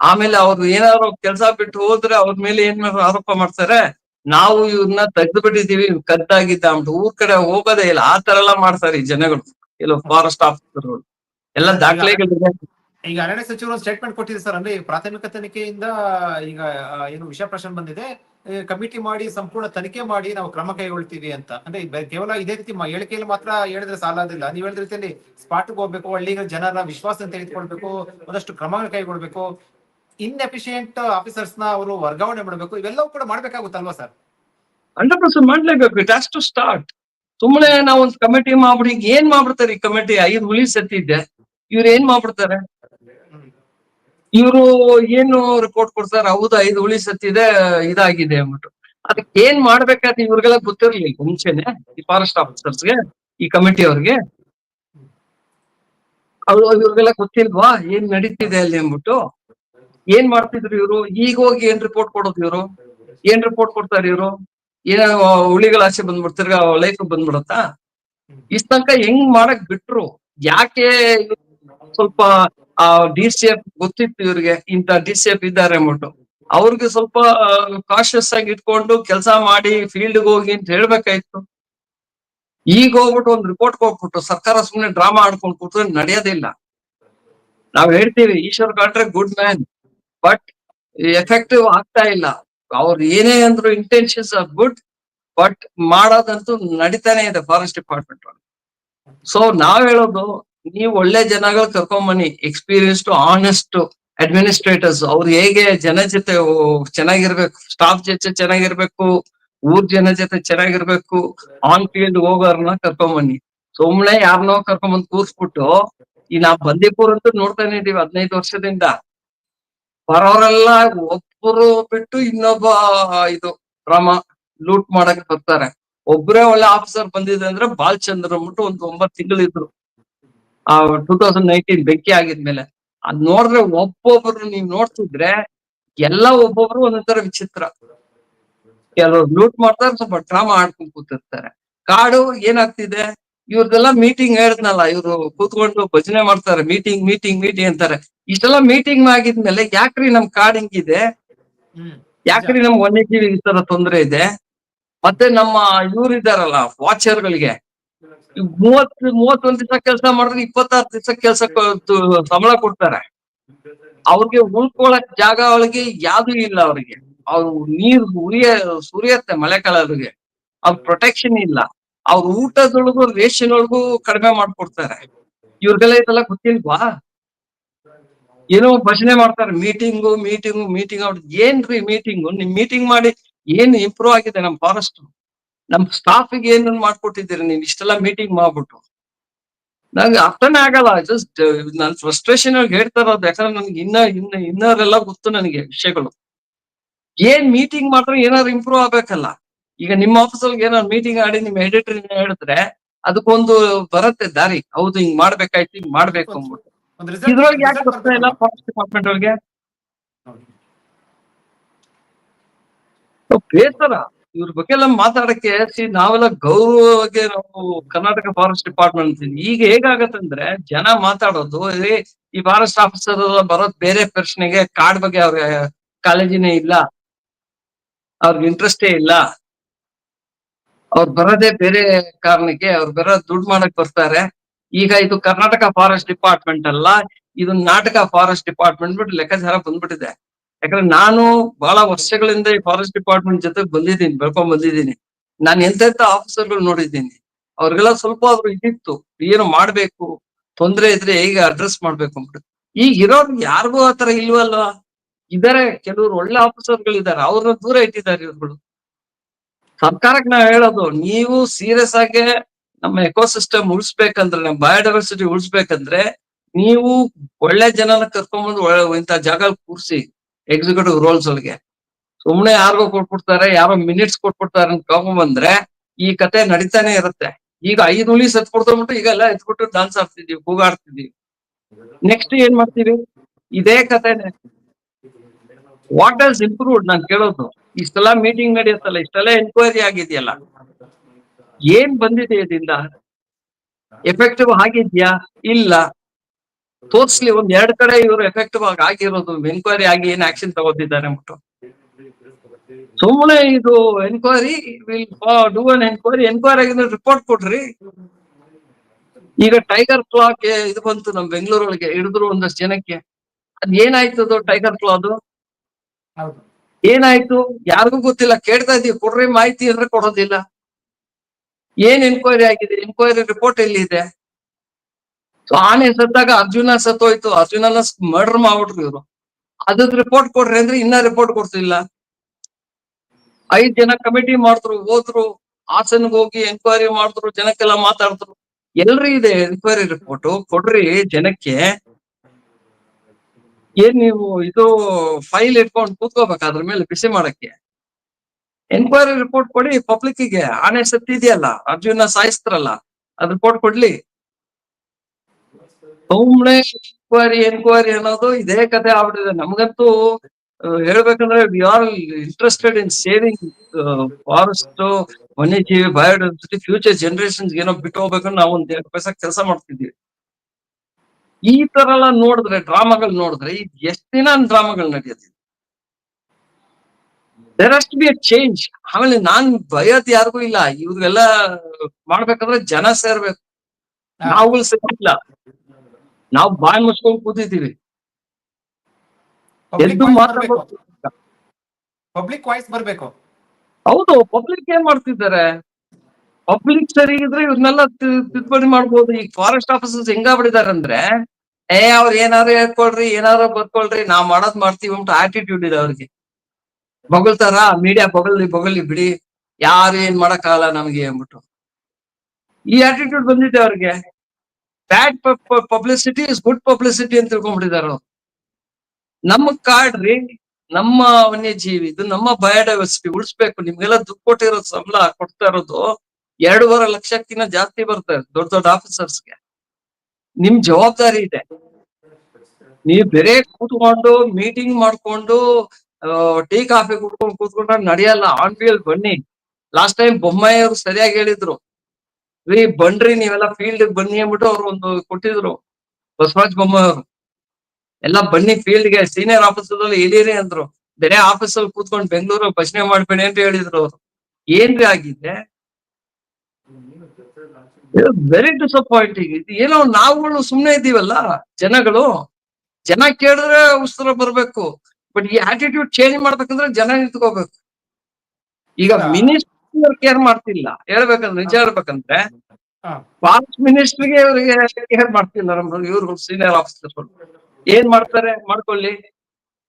ಆಮೇಲೆ ಅವ್ರು ಏನಾದ್ರು ಕೆಲಸ ಬಿಟ್ಟು ಹೋದ್ರೆ ಅವ್ರ ಮೇಲೆ ಏನಾದ್ರು ಆರೋಪ ಮಾಡ್ತಾರೆ, ನಾವು ಇವ್ರನ್ನ ತೆಗೆದು ಬಿಟ್ಟಿದೀವಿ ಕದ್ದಾಗಿದ್ದ ಅಂದ್ಬಿಟ್ಟು ಊರ್ ಕಡೆ ಹೋಗೋದೇ ಇಲ್ಲ. ಆ ತರ ಎಲ್ಲ ಮಾಡ್ತಾರೆ ಈ ಜನಗಳು. ಕೆಲವು ಫಾರೆಸ್ಟ್ ಆಫೀಸರ್ಗಳು ಎಲ್ಲ ದಾಖಲೆಗಳಿದೆ. ಈಗ ಅರಣ್ಯ ಸಚಿವರು ಸ್ಟೇಟ್ಮೆಂಟ್ ಕೊಟ್ಟಿದೆ ಸರ್. ಅಂದ್ರೆ ಪ್ರಾಥಮಿಕ ತನಿಖೆಯಿಂದ ಈಗ ಏನು ವಿಷಯ ಪ್ರಶ್ನೆ ಬಂದಿದೆ. ಕಮಿಟಿ ಮಾಡಿ ಸಂಪೂರ್ಣ ತನಿಖೆ ಮಾಡಿ ನಾವು ಕ್ರಮ ಕೈಗೊಳ್ತೀವಿ ಅಂತ. ಅಂದ್ರೆ ಕೇವಲ ಇದೇ ರೀತಿ ಹೇಳಿಕೆಯಲ್ಲಿ ಮಾತ್ರ ಹೇಳಿದ್ರೆ ಸಾಲದಿಲ್ಲ ನೀವು ಹೇಳಿದ ರೀತಿಯಲ್ಲಿ ಸ್ಪಾಟ್ಗೆ ಹೋಗ್ಬೇಕು ಹಳ್ಳಿಗಳ ಜನರ ವಿಶ್ವಾಸ ತೆಗೆದುಕೊಳ್ಬೇಕು ಒಂದಷ್ಟು ಕ್ರಮಗಳು ಕೈಗೊಳ್ಬೇಕು. ಇನ್ಎಫಿಷಿಯಂಟ್ ಆಫೀಸರ್ಸ್ನ ಅವರು ವರ್ಗಾವಣೆ ಮಾಡಬೇಕು. ಇವೆಲ್ಲವೂ ಕೂಡ ಮಾಡ್ಬೇಕಾಗುತ್ತಲ್ವಾ ಸರ್? ಹಂಡ್ರೆಡ್ ಪರ್ಸೆಂಟ್ ಮಾಡ್ಲೇಬೇಕು. ಇಟ್ ಹ್ಯಾಸ್ ಟು ಸ್ಟಾರ್ಟ್ ಸುಮ್ಮನೆ ನಾವು ಒಂದು ಕಮಿಟಿ ಮಾಡ್ಬಿಡಿ ಏನ್ ಮಾಡ್ಬಿಡ್ತಾರೆ ಈ ಕಮಿಟಿ ಐದು ಹುಲಿ ಸತ್ತಿದ್ದೆ. ಇವ್ರು ಏನ್ ಮಾಡ್ಬಿಡ್ತಾರೆ? ಇವರು ಏನು ರಿಪೋರ್ಟ್ ಕೊಡ್ತಾರೆ? ಹೌದು, ಐದು ಹುಳಿ ಸತ್ತಿದೆ, ಇದಾಗಿದೆ ಅಂದ್ಬಿಟ್ಟು. ಅದಕ್ಕೆ ಏನ್ ಮಾಡ್ಬೇಕಾದ್ರೆ ಇವ್ರಿಗೆಲ್ಲ ಗೊತ್ತಿರ್ಲಿಲ್ಲ ಮುಂಚೆನೆ, ಈ ಫಾರೆಸ್ಟ್ ಆಫೀಸರ್ಸ್ಗೆ ಈ ಕಮಿಟಿ ಅವ್ರಿಗೆ. ಅವ್ರು, ಇವ್ರಿಗೆಲ್ಲ ಗೊತ್ತಿಲ್ವಾ? ಏನ್ ನಡೀತಿದೆ ಅಲ್ಲಿ ಅಂದ್ಬಿಟ್ಟು. ಏನ್ ಮಾಡ್ತಿದ್ರು ಇವ್ರು? ಈಗ ಹೋಗಿ ಏನ್ ರಿಪೋರ್ಟ್ ಕೊಡೋದು ಇವ್ರು? ಏನ್ ರಿಪೋರ್ಟ್ ಕೊಡ್ತಾರೆ ಇವ್ರು? ಏನ ಹುಳಿಗಳ ಆಸೆ ಬಂದ್ಬಿಡ್ತಿರ್ಗ ತಿರ್ಗಾ ಲೈಫ್ ಬಂದ್ಬಿಡತ್ತಾ? ಇಷ್ಟ ತನಕ ಹೆಂಗ್ ಮಾಡಕ್ ಬಿಟ್ರು? ಯಾಕೆ ಸ್ವಲ್ಪ, ಆ ಡಿ ಸಿ ಎಫ್ ಗೊತ್ತಿತ್ತು ಇವ್ರಿಗೆ ಇಂತ ಡಿ ಸಿ ಎಫ್ ಇದ್ದಾರೆ ಅಂದ್ಬಿಟ್ಟು. ಅವ್ರಿಗೆ ಸ್ವಲ್ಪ ಕಾಶಿಯಸ್ ಆಗಿ ಇಟ್ಕೊಂಡು ಕೆಲಸ ಮಾಡಿ ಫೀಲ್ಡ್ ಹೋಗಿ ಅಂತ ಹೇಳ್ಬೇಕಾಯ್ತು. ಈಗ ಹೋಗ್ಬಿಟ್ಟು ಒಂದು ರಿಪೋರ್ಟ್ ಕೊಟ್ಬಿಟ್ಟು, ಸರ್ಕಾರ ಸುಮ್ನೆ ಡ್ರಾಮಾ ಆಡ್ಕೊಂಡು ಕೂತ್ರೆ ನಡೆಯೋದಿಲ್ಲ ನಾವ್ ಹೇಳ್ತೀವಿ, Eshwar Khandre good man but effective ಆಗ್ತಾ ಇಲ್ಲ. ಅವ್ರು ಏನೇ ಅಂದ್ರು ಇಂಟೆನ್ಷನ್ಸ್ ಆರ್ ಗುಡ್ ಬಟ್ ಮಾಡೋದಂತೂ ನಡೀತಾನೆ ಇದೆ ಫಾರೆಸ್ಟ್ ಡಿಪಾರ್ಟ್ಮೆಂಟ್ ಸೊ ನಾವ್ ಹೇಳೋದು ನೀವು ಒಳ್ಳೆ ಜನಗಳು ಕರ್ಕೊಂಬನ್ನಿ ಎಕ್ಸ್ಪೀರಿಯನ್ಸ್ಡ್ ಆನೆಸ್ಟ್ ಅಡ್ಮಿನಿಸ್ಟ್ರೇಟರ್ಸ್ ಅವ್ರು ಹೇಗೆ ಜನ ಜೊತೆ ಚೆನ್ನಾಗಿರ್ಬೇಕು ಸ್ಟಾಫ್ ಜೊತೆ ಚೆನ್ನಾಗಿರ್ಬೇಕು, ಊರ್ ಜನ ಜೊತೆ ಚೆನ್ನಾಗಿರ್ಬೇಕು ಆನ್ ಫೀಲ್ಡ್ ಹೋಗೋರ್ನ ಕರ್ಕೊಂಬನ್ನಿ. ಸುಮ್ನೆ ಯಾರನ್ನೋ ಕರ್ಕೊಂಬಂದ್ ಕೂರ್ಸ್ಬಿಟ್ಟು, ಈ ನಾವ್ ಬಂದೀಪುರ್ ಅಂತೂ ನೋಡ್ತಾನೆ ಇದೀವಿ ಹದಿನೈದು ವರ್ಷದಿಂದ. ಬರೋರೆಲ್ಲ ಒಬ್ಬರು ಬಿಟ್ಟು ಇನ್ನೊಬ್ಬ ಇದು ರಾಮ ಲೂಟ್ ಮಾಡಕ್ ಬರ್ತಾರೆ. ಒಬ್ರೇ ಒಳ್ಳೆ ಆಫೀಸರ್ ಬಂದಿದೆ ಅಂದ್ರೆ ಬಾಲ್ಚಂದ್ರ ಅಂದ್ಬಿಟ್ಟು ಒಂದು ಒಂಬತ್ತು ತಿಂಗಳಿದ್ರು. ಆ ಟೂ ತೌಸಂಡ್ ನೈನ್ಟೀನ್ ಬೆಂಕಿ ಆಗಿದ್ಮೇಲೆ. ಅದ್ ನೋಡಿದ್ರೆ ಒಬ್ಬೊಬ್ರು ನೀವ್ ನೋಡ್ತಿದ್ರೆ ಎಲ್ಲ ಒಬ್ಬೊಬ್ರು ಒಂದೊಂದರ ವಿಚಿತ್ರ. ಕೆಲವ್ರು ಲೂಟ್ ಮಾಡ್ತಾರೆ ಸ್ವಲ್ಪ ಡ್ರಾಮಾ ಆಡ್ಕೊಂಡ್ ಕೂತಿರ್ತಾರೆ. ಕಾಡು ಏನಾಗ್ತಿದೆ? ಇವ್ರದೆಲ್ಲ ಮೀಟಿಂಗ್ ಹೇಳಿದ್ನಲ್ಲ ಇವ್ರು ಕೂತ್ಕೊಂಡು ಭಜನೆ ಮಾಡ್ತಾರೆ ಮೀಟಿಂಗ್ ಮೀಟಿಂಗ್ ಮೀಟಿಂಗ್ ಅಂತಾರೆ. ಇಷ್ಟೆಲ್ಲ ಮೀಟಿಂಗ್ ಆಗಿದ್ಮೇಲೆ ಯಾಕ್ರಿ ನಮ್ ಕಾಡ್ ಹಿಂಗಿದೆ? ಯಾಕ್ರಿ ನಮ್ ವನ್ಯಜೀವಿ ಈ ತರ ತೊಂದ್ರೆ ಇದೆ? ಮತ್ತೆ ನಮ್ಮ ಇವ್ರು ಇದಾರಲ್ಲ ವಾಚರ್ಗಳಿಗೆ ಮೂವತ್ ಮೂವತ್ತೊಂದ್ ದಿವಸ ಕೆಲಸ ಮಾಡಿದ್ರೆ ಇಪ್ಪತ್ತಾರು ದಿವಸ ಕೆಲಸ ಸಂಬಳ ಕೊಡ್ತಾರೆ. ಅವ್ರಿಗೆ ಉಳ್ಕೊಳಕ್ ಜಾಗ ಒಳಗೆ ಯಾವ್ದು ಇಲ್ಲ ಅವ್ರಿಗೆ. ಅವ್ರು ನೀರ್ ಉರಿಯ, ಸುರಿಯತ್ತೆ ಮಳೆಗಾಲರಿಗೆ ಅವ್ರ ಪ್ರೊಟೆಕ್ಷನ್ ಇಲ್ಲ. ಅವ್ರ ಊಟದೊಳಗು ರೇಷನ್ ಒಳಗೂ ಕಡಿಮೆ ಮಾಡ್ಕೊಡ್ತಾರೆ. ಇವ್ರಿಗೆಲ್ಲ ಇದೆಲ್ಲ ಗೊತ್ತಿಲ್ವಾ? ಏನೋ ಭಜನೆ ಮಾಡ್ತಾರೆ. ಮೀಟಿಂಗು ಮೀಟಿಂಗು ಮೀಟಿಂಗ್ ಅವ್ರ ಏನ್ರಿ ಮೀಟಿಂಗು ನಿಮ್ ಮೀಟಿಂಗ್ ಮಾಡಿ ಏನ್ ಇಂಪ್ರೂವ್ ಆಗಿದೆ ನಮ್ ಫಾರೆಸ್ಟ್ ನಮ್ ಸ್ಟಾಫಿಗೆ ಏನು ಮಾಡ್ಕೊಟ್ಟಿದ್ದೀರಿ? ನೀನ್ ಇಷ್ಟೆಲ್ಲ ಮೀಟಿಂಗ್ ಮಾಡ್ಬಿಟ್ಟು. ನಂಗೆ ಅರ್ಥನೇ ಆಗಲ್ಲ. ಜಸ್ಟ್ ನನ್ ಫ್ರಸ್ಟ್ರೇಷನ್ ಆಗಿ ಹೇಳ್ತಾ ಇರೋದು. ಯಾಕಂದ್ರೆ ನನ್ಗೆ ಇನ್ನ ಇನ್ನ ಇನ್ನರೆಲ್ಲ ಗೊತ್ತು ನನಗೆ ವಿಷಯಗಳು. ಏನ್ ಮೀಟಿಂಗ್ ಮಾಡ್ರೆ ಏನಾದ್ರು ಇಂಪ್ರೂವ್ ಆಗ್ಬೇಕಲ್ಲ. ಈಗ ನಿಮ್ಮ ಆಫೀಸಲ್ಲಿ ಏನಾದ್ರು ಮೀಟಿಂಗ್ ಆಡಿ ನಿಮ್ ಎಡಿಟರ್ ಹೇಳಿದ್ರೆ ಅದಕ್ಕೊಂದು ಬರುತ್ತೆ ದಾರಿ. ಹೌದು ಹಿಂಗ್ ಮಾಡ್ಬೇಕಾಯ್ತು ಹಿಂಗ್ ಮಾಡ್ಬೇಕು ಅಂದ್ಬಿಟ್ಟು. ಇದ್ರೊಳಗೆ ಯಾಕೆ ಬರ್ತಾ ಇಲ್ಲ? ಫಾರೆಸ್ಟ್ ಡಿಪಾರ್ಟ್ಮೆಂಟ್ ಅವ್ರಿಗೆ? ಬೇಸರ. ಇವ್ರ ಬಗ್ಗೆ ಎಲ್ಲ ಮಾತಾಡಕ್ಕೆ ಸಿ ನಾವೆಲ್ಲ ಗೌರವವಾಗಿ ನಾವು ಕರ್ನಾಟಕ ಫಾರೆಸ್ಟ್ ಡಿಪಾರ್ಟ್ಮೆಂಟ್ ಅಂತೀವಿ. ಈಗ ಹೇಗಾಗತ್ತಂದ್ರೆ ಜನ ಮಾತಾಡೋದು ಈ ಫಾರೆಸ್ಟ್ ಆಫೀಸರ್ ಬರೋದ್ ಬೇರೆ ಪ್ರಶ್ನೆಗೆ ಕಾಡ್ ಬಗ್ಗೆ ಅವ್ರ ಕಾಲೇಜಿನೇ ಇಲ್ಲ, ಅವ್ರಿಗೆ ಇಂಟ್ರೆಸ್ಟೇ ಇಲ್ಲ. ಅವ್ರು ಬರೋದೇ ಬೇರೆ ಕಾರಣಕ್ಕೆ ಅವ್ರು ಬರೋ ದುಡ್ಡು ಮಾಡಕ್ ಬರ್ತಾರೆ. ಈಗ ಇದು ಕರ್ನಾಟಕ ಫಾರೆಸ್ಟ್ ಡಿಪಾರ್ಟ್ಮೆಂಟ್ ಅಲ್ಲ, ಇದು ನಾಟಕ ಫಾರೆಸ್ಟ್ ಡಿಪಾರ್ಟ್ಮೆಂಟ್ ಬಿಟ್ಟು ಲೆಕ್ಕಾಚಾರ ಬಂದ್ಬಿಟ್ಟಿದೆ. ಯಾಕಂದ್ರೆ ನಾನು ಬಹಳ ವರ್ಷಗಳಿಂದ ಈ ಫಾರೆಸ್ಟ್ ಡಿಪಾರ್ಟ್ಮೆಂಟ್ ಜೊತೆ ಬಂದಿದ್ದೀನಿ, ಬೆಳ್ಕೊಂಡ್ ಬಂದಿದ್ದೀನಿ. ನಾನು ಎಂತೆಂತ ಆಫೀಸರ್ಗಳು ನೋಡಿದ್ದೀನಿ. ಅವ್ರಿಗೆಲ್ಲ ಸ್ವಲ್ಪ ಆದ್ರೂ ಇದಿತ್ತು. ಏನು ಮಾಡ್ಬೇಕು? ತೊಂದ್ರೆ ಇದ್ರೆ ಹೇಗೆ ಅಡ್ರೆಸ್ ಮಾಡ್ಬೇಕು ಅಂದ್ಬಿಟ್ಟು. ಈಗ ಇರೋರು ಯಾರಿಗೂ ಆತರ ಇಲ್ವಲ್ವಾ? ಇದಾರೆ, ಕೆಲವರು ಒಳ್ಳೆ ಆಫೀಸರ್ಗಳು ಇದಾರೆ ಅವ್ರನ್ನ ದೂರ ಇಟ್ಟಿದ್ದಾರೆ ಇವ್ರುಗಳು. ಸರ್ಕಾರಕ್ಕೆ ನಾವ್ ಹೇಳೋದು, ನೀವು ಸೀರಿಯಸ್ ಆಗಿ ನಮ್ಮ ಎಕೋಸಿಸ್ಟಮ್ ಉಳಿಸ್ಬೇಕಂದ್ರೆ, ನಮ್ಮ ಬಯೋಡೈವರ್ಸಿಟಿ ಉಳಿಸ್ಬೇಕಂದ್ರೆ, ನೀವು ಒಳ್ಳೆ ಜನನ ಕರ್ಕೊಂಡ್ಬಂದು ಇಂಥ ಜಾಗ ಕೂರ್ಸಿ. ಎಕ್ಸಿಕ್ಯೂಟಿವ್ ರೋಲ್ಸ್ ಒಳಗೆ ಸುಮ್ನೆ ಯಾರಿಗೋ ಕೊಟ್ಬಿಡ್ತಾರೆ, ಯಾರೋ ಮಿನಿಟ್ಸ್ ಕೊಟ್ಬಿಡ್ತಾರೆ ಅಂತ ಕರ್ಕೊಂಡ್ಬಂದ್ರೆ ಈ ಕತೆ ನಡೀತಾನೆ ಇರುತ್ತೆ. ಈಗ ಐದು ಹುಲಿ ಸತ್ ಕೊಡ್ತಾಬಿಟ್ಟು ಈಗ ಎಲ್ಲ ಎತ್ಬಿಟ್ಟು ಡಾನ್ಸ್ ಆಡ್ತಿದೀವಿ ಕೂಗಾಡ್ತಿದೀವಿ ನೆಕ್ಸ್ಟ್ ಏನ್ ಮಾಡ್ತೀವಿ? ಇದೇ ಕತೆನೆ. ವಾಟ್ ಆಸ್ ಇಂಪ್ರೂವ್ಡ್ ನಾನ್ ಕೇಳೋದು. ಇಷ್ಟೆಲ್ಲ ಮೀಟಿಂಗ್ ನಡೆಯುತ್ತಲ್ಲ, ಇಷ್ಟೆಲ್ಲ ಎನ್ಕ್ವೈರಿ ಆಗಿದೆಯಲ್ಲ. ಏನ್ ಬಂದಿದೆ ಇದರಿಂದ? ಎಫೆಕ್ಟಿವ್ ಆಗಿದ್ಯಾ? ಇಲ್ಲ. ತೋರ್ಸ್ಲಿ ಒಂದ್ ಎರಡ್ ಕಡೆ ಇವರು ಎಫೆಕ್ಟಿವ್ ಆಗಿ ಆಗಿರೋದು ಎನ್ಕ್ವೈರಿ ಆಗಿ ಏನ್ ಆಕ್ಷನ್ ತಗೋತಿದ್ದಾರೆ ಅಂದ್ಬಿಟ್ಟು. ಸುಮ್ಮನೆ ಇದು enquiry will do an enquiry enquiry ಆಗಿದ್ರೆ ರಿಪೋರ್ಟ್ ಕೊಡ್ರಿ. ಈಗ ಟೈಗರ್ ಕ್ಲಾಕ್ ಇದು ಬಂತು ನಮ್ ಬೆಂಗಳೂರೊಳಗೆ ಹಿಡಿದ್ರು ಒಂದಷ್ಟು ಜನಕ್ಕೆ. ಅದ್ ಅದು ಟೈಗರ್ ಕ್ಲಾ ಅದು? ಏನಾಯ್ತು? ಯಾರಿಗೂ ಗೊತ್ತಿಲ್ಲ ಕೇಳ್ತಾ ಇದೀವಿ ಕೊಡ್ರಿ ಮಾಹಿತಿ ಅಂದ್ರೆ ಕೊಡೋದಿಲ್ಲ. ಏನ್ ಎನ್ಕ್ವೈರಿ ಆಗಿದೆ? ಎನ್ಕ್ವೈರಿ ರಿಪೋರ್ಟ್ ಎಲ್ಲಿದೆ? ಆನೆ ಸತ್ತಾಗ ಅರ್ಜುನ ಸತ್ತೋಯ್ತು. ಅರ್ಜುನ ಮರ್ಡರ್ ಮಾಡ್ಬಿಟ್ರು ಇವ್ರು. ಅದದ್ ರಿಪೋರ್ಟ್ ಕೊಡ್ರಿ ಅಂದ್ರೆ ಇನ್ನ ರಿಪೋರ್ಟ್ ಕೊಡ್ತಿಲ್ಲ. ಐದ್ ಜನ ಕಮಿಟಿ ಮಾಡಿದ್ರು, ಹೋದ್ರು, ಹಾಸನ್ಗೆ ಹೋಗಿ ಎನ್ಕ್ವೈರಿ ಮಾಡಿದ್ರು, ಜನಕ್ಕೆಲ್ಲ ಮಾತಾಡಿದ್ರು. ಎಲ್ರಿ ಇದೆ ಎನ್ಕ್ವೈರಿ ರಿಪೋರ್ಟ್ ಕೊಡ್ರಿ ಜನಕ್ಕೆ. ಏನ್ ನೀವು ಇದು ಫೈಲ್ ಇಟ್ಕೊಂಡು ಕೂತ್ಕೋಬೇಕು ಅದ್ರ ಮೇಲೆ ಬಿಸಿ ಮಾಡಕ್ಕೆ. ಎನ್ಕ್ವೈರಿ ರಿಪೋರ್ಟ್ ಕೊಡಿ ಪಬ್ಲಿಕ್ಗೆ. ಆನೆ ಸತ್ತಿದೆಯಲ್ಲ. ಅರ್ಜುನ ಸಾಯಿಸ್ತಾರಲ್ಲ. ಅದ್ ರಿಪೋರ್ಟ್ ಕೊಡ್ಲಿ. ಸುಮ್ನೆ ಎನ್ಕ್ವೈರಿ ಎನ್ಕ್ವೈರಿ ಅನ್ನೋದು ಇದೇ ಕತೆ ಆಗ್ಬಿಟ್ಟಿದೆ. ನಮ್ಗಂತೂ ಹೇಳ್ಬೇಕಂದ್ರೆ we are interested in saving forest ವನ್ಯಜೀವಿ ಬಯೋಡೈವರ್ಸಿಟಿ ಫ್ಯೂಚರ್ ಜನರೇಷನ್ಸ್ ಏನೋ ಬಿಟ್ಟು ಹೋಗ್ಬೇಕಂದ್ರೆ ನಾವು ಒಂದ್ ಎರಡು ಪೈಸಾ ಕೆಲಸ ಮಾಡ್ತಿದ್ದೀವಿ ಈ ತರ ಎಲ್ಲ ನೋಡಿದ್ರೆ ಡ್ರಾಮಾಗಳು ನೋಡಿದ್ರೆ ಎಷ್ಟು ಎಷ್ಟ್ ದಿನ ಡ್ರಾಮಾಗಳು ನಡೆಯುತ್ತೆ? There has to be a change ಆಮೇಲೆ ನಾನ್ ಬಯೋದ್ ಯಾರಿಗೂ ಇಲ್ಲ. ಇವ್ರಿಗೆಲ್ಲ ಮಾಡ್ಬೇಕಂದ್ರೆ ಜನ ಸೇರ್ಬೇಕು. ನಾವುಗಳು ಸೇರಿಲ್ಲ ನಾವು ಬಾಯಿ ಮುಚ್ಕೊಂಡು ಕೂತಿದ್ದೀವಿ. ಎದ್ದು ಮಾತಾಡಬೇಕು ಪಬ್ಲಿಕ್ ವಾಯ್ಸ್ ಬರ್ಬೇಕು. ಹೌದು ಪಬ್ಲಿಕ್ ಏನ್ ಮಾಡ್ತಿದ್ದಾರೆ? ಪಬ್ಲಿಕ್ ಸರಿ ಇದ್ರೆ ಇವ್ರನ್ನೆಲ್ಲ ತಿದ್ದುಪಡಿ ಮಾಡ್ಬೋದು. ಈ ಫಾರೆಸ್ಟ್ ಆಫೀಸರ್ಸ್ ಹೆಂಗಾಗ್ಬಿಟ್ಟಿದ್ದಾರೆ ಅಂದ್ರೆ ಏ ಅವ್ರ ಏನಾರು ಹೇಳ್ಕೊಳ್ರಿ ಏನಾದ್ರು ಬರ್ಕೊಳ್ರಿ ನಾವ್ ಮಾಡೋದ್ ಮಾಡ್ತೀವಿ ಅಂತ ಆಟಿಟ್ಯೂಡ್ ಇದೆ ಅವ್ರಿಗೆ. ಬೊಗಳ್ತಾರ? ಮೀಡಿಯಾ ಬಗಲ್ಲಿ ಬಗಲ್ಲಿ ಬಿಡಿ. ಯಾರು ಏನ್ ಮಾಡಕ್ಕಾಗಲ್ಲ ನಮ್ಗೆ ಅಂದ್ಬಿಟ್ಟು. ಈ ಆಟಿಟ್ಯೂಡ್ ಬಂದಿದೆ ಅವ್ರಿಗೆ. Bad publicity is good publicity ಅಂತ ತಿಳ್ಕೊಂಡ್ಬಿಟ್ಟಿದ್ದಾರೆ ಅವ್ರು. ನಮ್ಮ ಕಾಡ್ರಿ, ನಮ್ಮ ವನ್ಯಜೀವಿ, ಇದು ನಮ್ಮ ಬಯೋಡೈವರ್ಸಿಟಿ ಉಳಿಸ್ಬೇಕು. ನಿಮ್ಗೆಲ್ಲ ದುಡ್ಡು ಕೊಟ್ಟಿರೋ ಸಂಬಳ ಕೊಡ್ತಾ ಇರೋದು ಎರಡೂವರೆ ಲಕ್ಷಕ್ಕಿಂತ ಜಾಸ್ತಿ ಬರ್ತಾರೆ ದೊಡ್ಡ ದೊಡ್ಡ ಆಫೀಸರ್ಸ್ಗೆ ನಿಮ್ ಜವಾಬ್ದಾರಿ ಇದೆ. ನೀವ್ ಬೇರೆ ಕೂತ್ಕೊಂಡು ಮೀಟಿಂಗ್ ಮಾಡ್ಕೊಂಡು ಟೀ, ಕಾಫಿ ಕುಡ್ಕೊಂಡು ಕೂತ್ಕೊಂಡ್ರೆ ನಡೆಯಲ್ಲ ಆನ್ ಫೀಲ್ಡ್ ಬನ್ನಿ. ಲಾಸ್ಟ್ ಟೈಮ್ ಬೊಮ್ಮಾಯಿ ಅವರು ಸರಿಯಾಗಿ ಹೇಳಿದ್ರು. ರೀ ಬನ್ರಿ ನೀವೆಲ್ಲ ಫೀಲ್ಡ್ ಬನ್ನಿ ಅಂದ್ಬಿಟ್ಟು ಅವ್ರು ಒಂದು ಕೊಟ್ಟಿದ್ರು. ಬಸವರಾಜ್ ಬೊಮ್ಮ ಅವರು. ಎಲ್ಲ ಬನ್ನಿ ಫೀಲ್ಡ್ಗೆ ಸೀನಿಯರ್ ಆಫೀಸರ್ ಅಲ್ಲಿ ಇಳೀರಿ ಅಂದ್ರು. ಬೇರೆ ಆಫೀಸ್ ಅಲ್ಲಿ ಕೂತ್ಕೊಂಡು ಬೆಂಗಳೂರು ಭಜನೆ ಮಾಡ್ಬೇಡಿ ಅಂತ ಹೇಳಿದ್ರು ಅವರು. ಏನ್ರಿ ಆಗಿದೆ? ವೆರಿ ಡಿಸಪಾಯಿಂಟಿಂಗ್ ಇದು ಏನೋ ನಾವುಗಳು ಸುಮ್ನೆ ಇದ್ದೀವಲ್ಲ ಜನಗಳು. ಜನ ಕೇಳಿದ್ರೆ ಉತ್ತರ ಬರ್ಬೇಕು. ಬಟ್ ಈ ಆಟಿಟ್ಯೂಡ್ ಚೇಂಜ್ ಮಾಡ್ಬೇಕಂದ್ರೆ ಜನ ನಿಂತ್ಕೋಬೇಕು. ಈಗ ಮಿನಿಸ್ಟರ್ ಕೇರ್ ಮಾಡ್ತಿಲ್ಲ. ಹೇಳ್ಬೇಕಂದ್ರೆ ನಿಜ ಹೇಳ್ಬೇಕಂದ್ರೆ. ಫಾರೆಸ್ಟ್ ಮಿನಿಸ್ಟರ್ಗೆ ಇವರಿಗೆ ಕೇರ್ ಮಾಡ್ತಿಲ್ಲ ನಮ್ಮ ಇವ್ರು ಸೀನಿಯರ್ ಆಫೀಸರ್ ಏನ್ ಮಾಡ್ತಾರೆ? ಮಾಡ್ಕೊಳ್ಳಿ.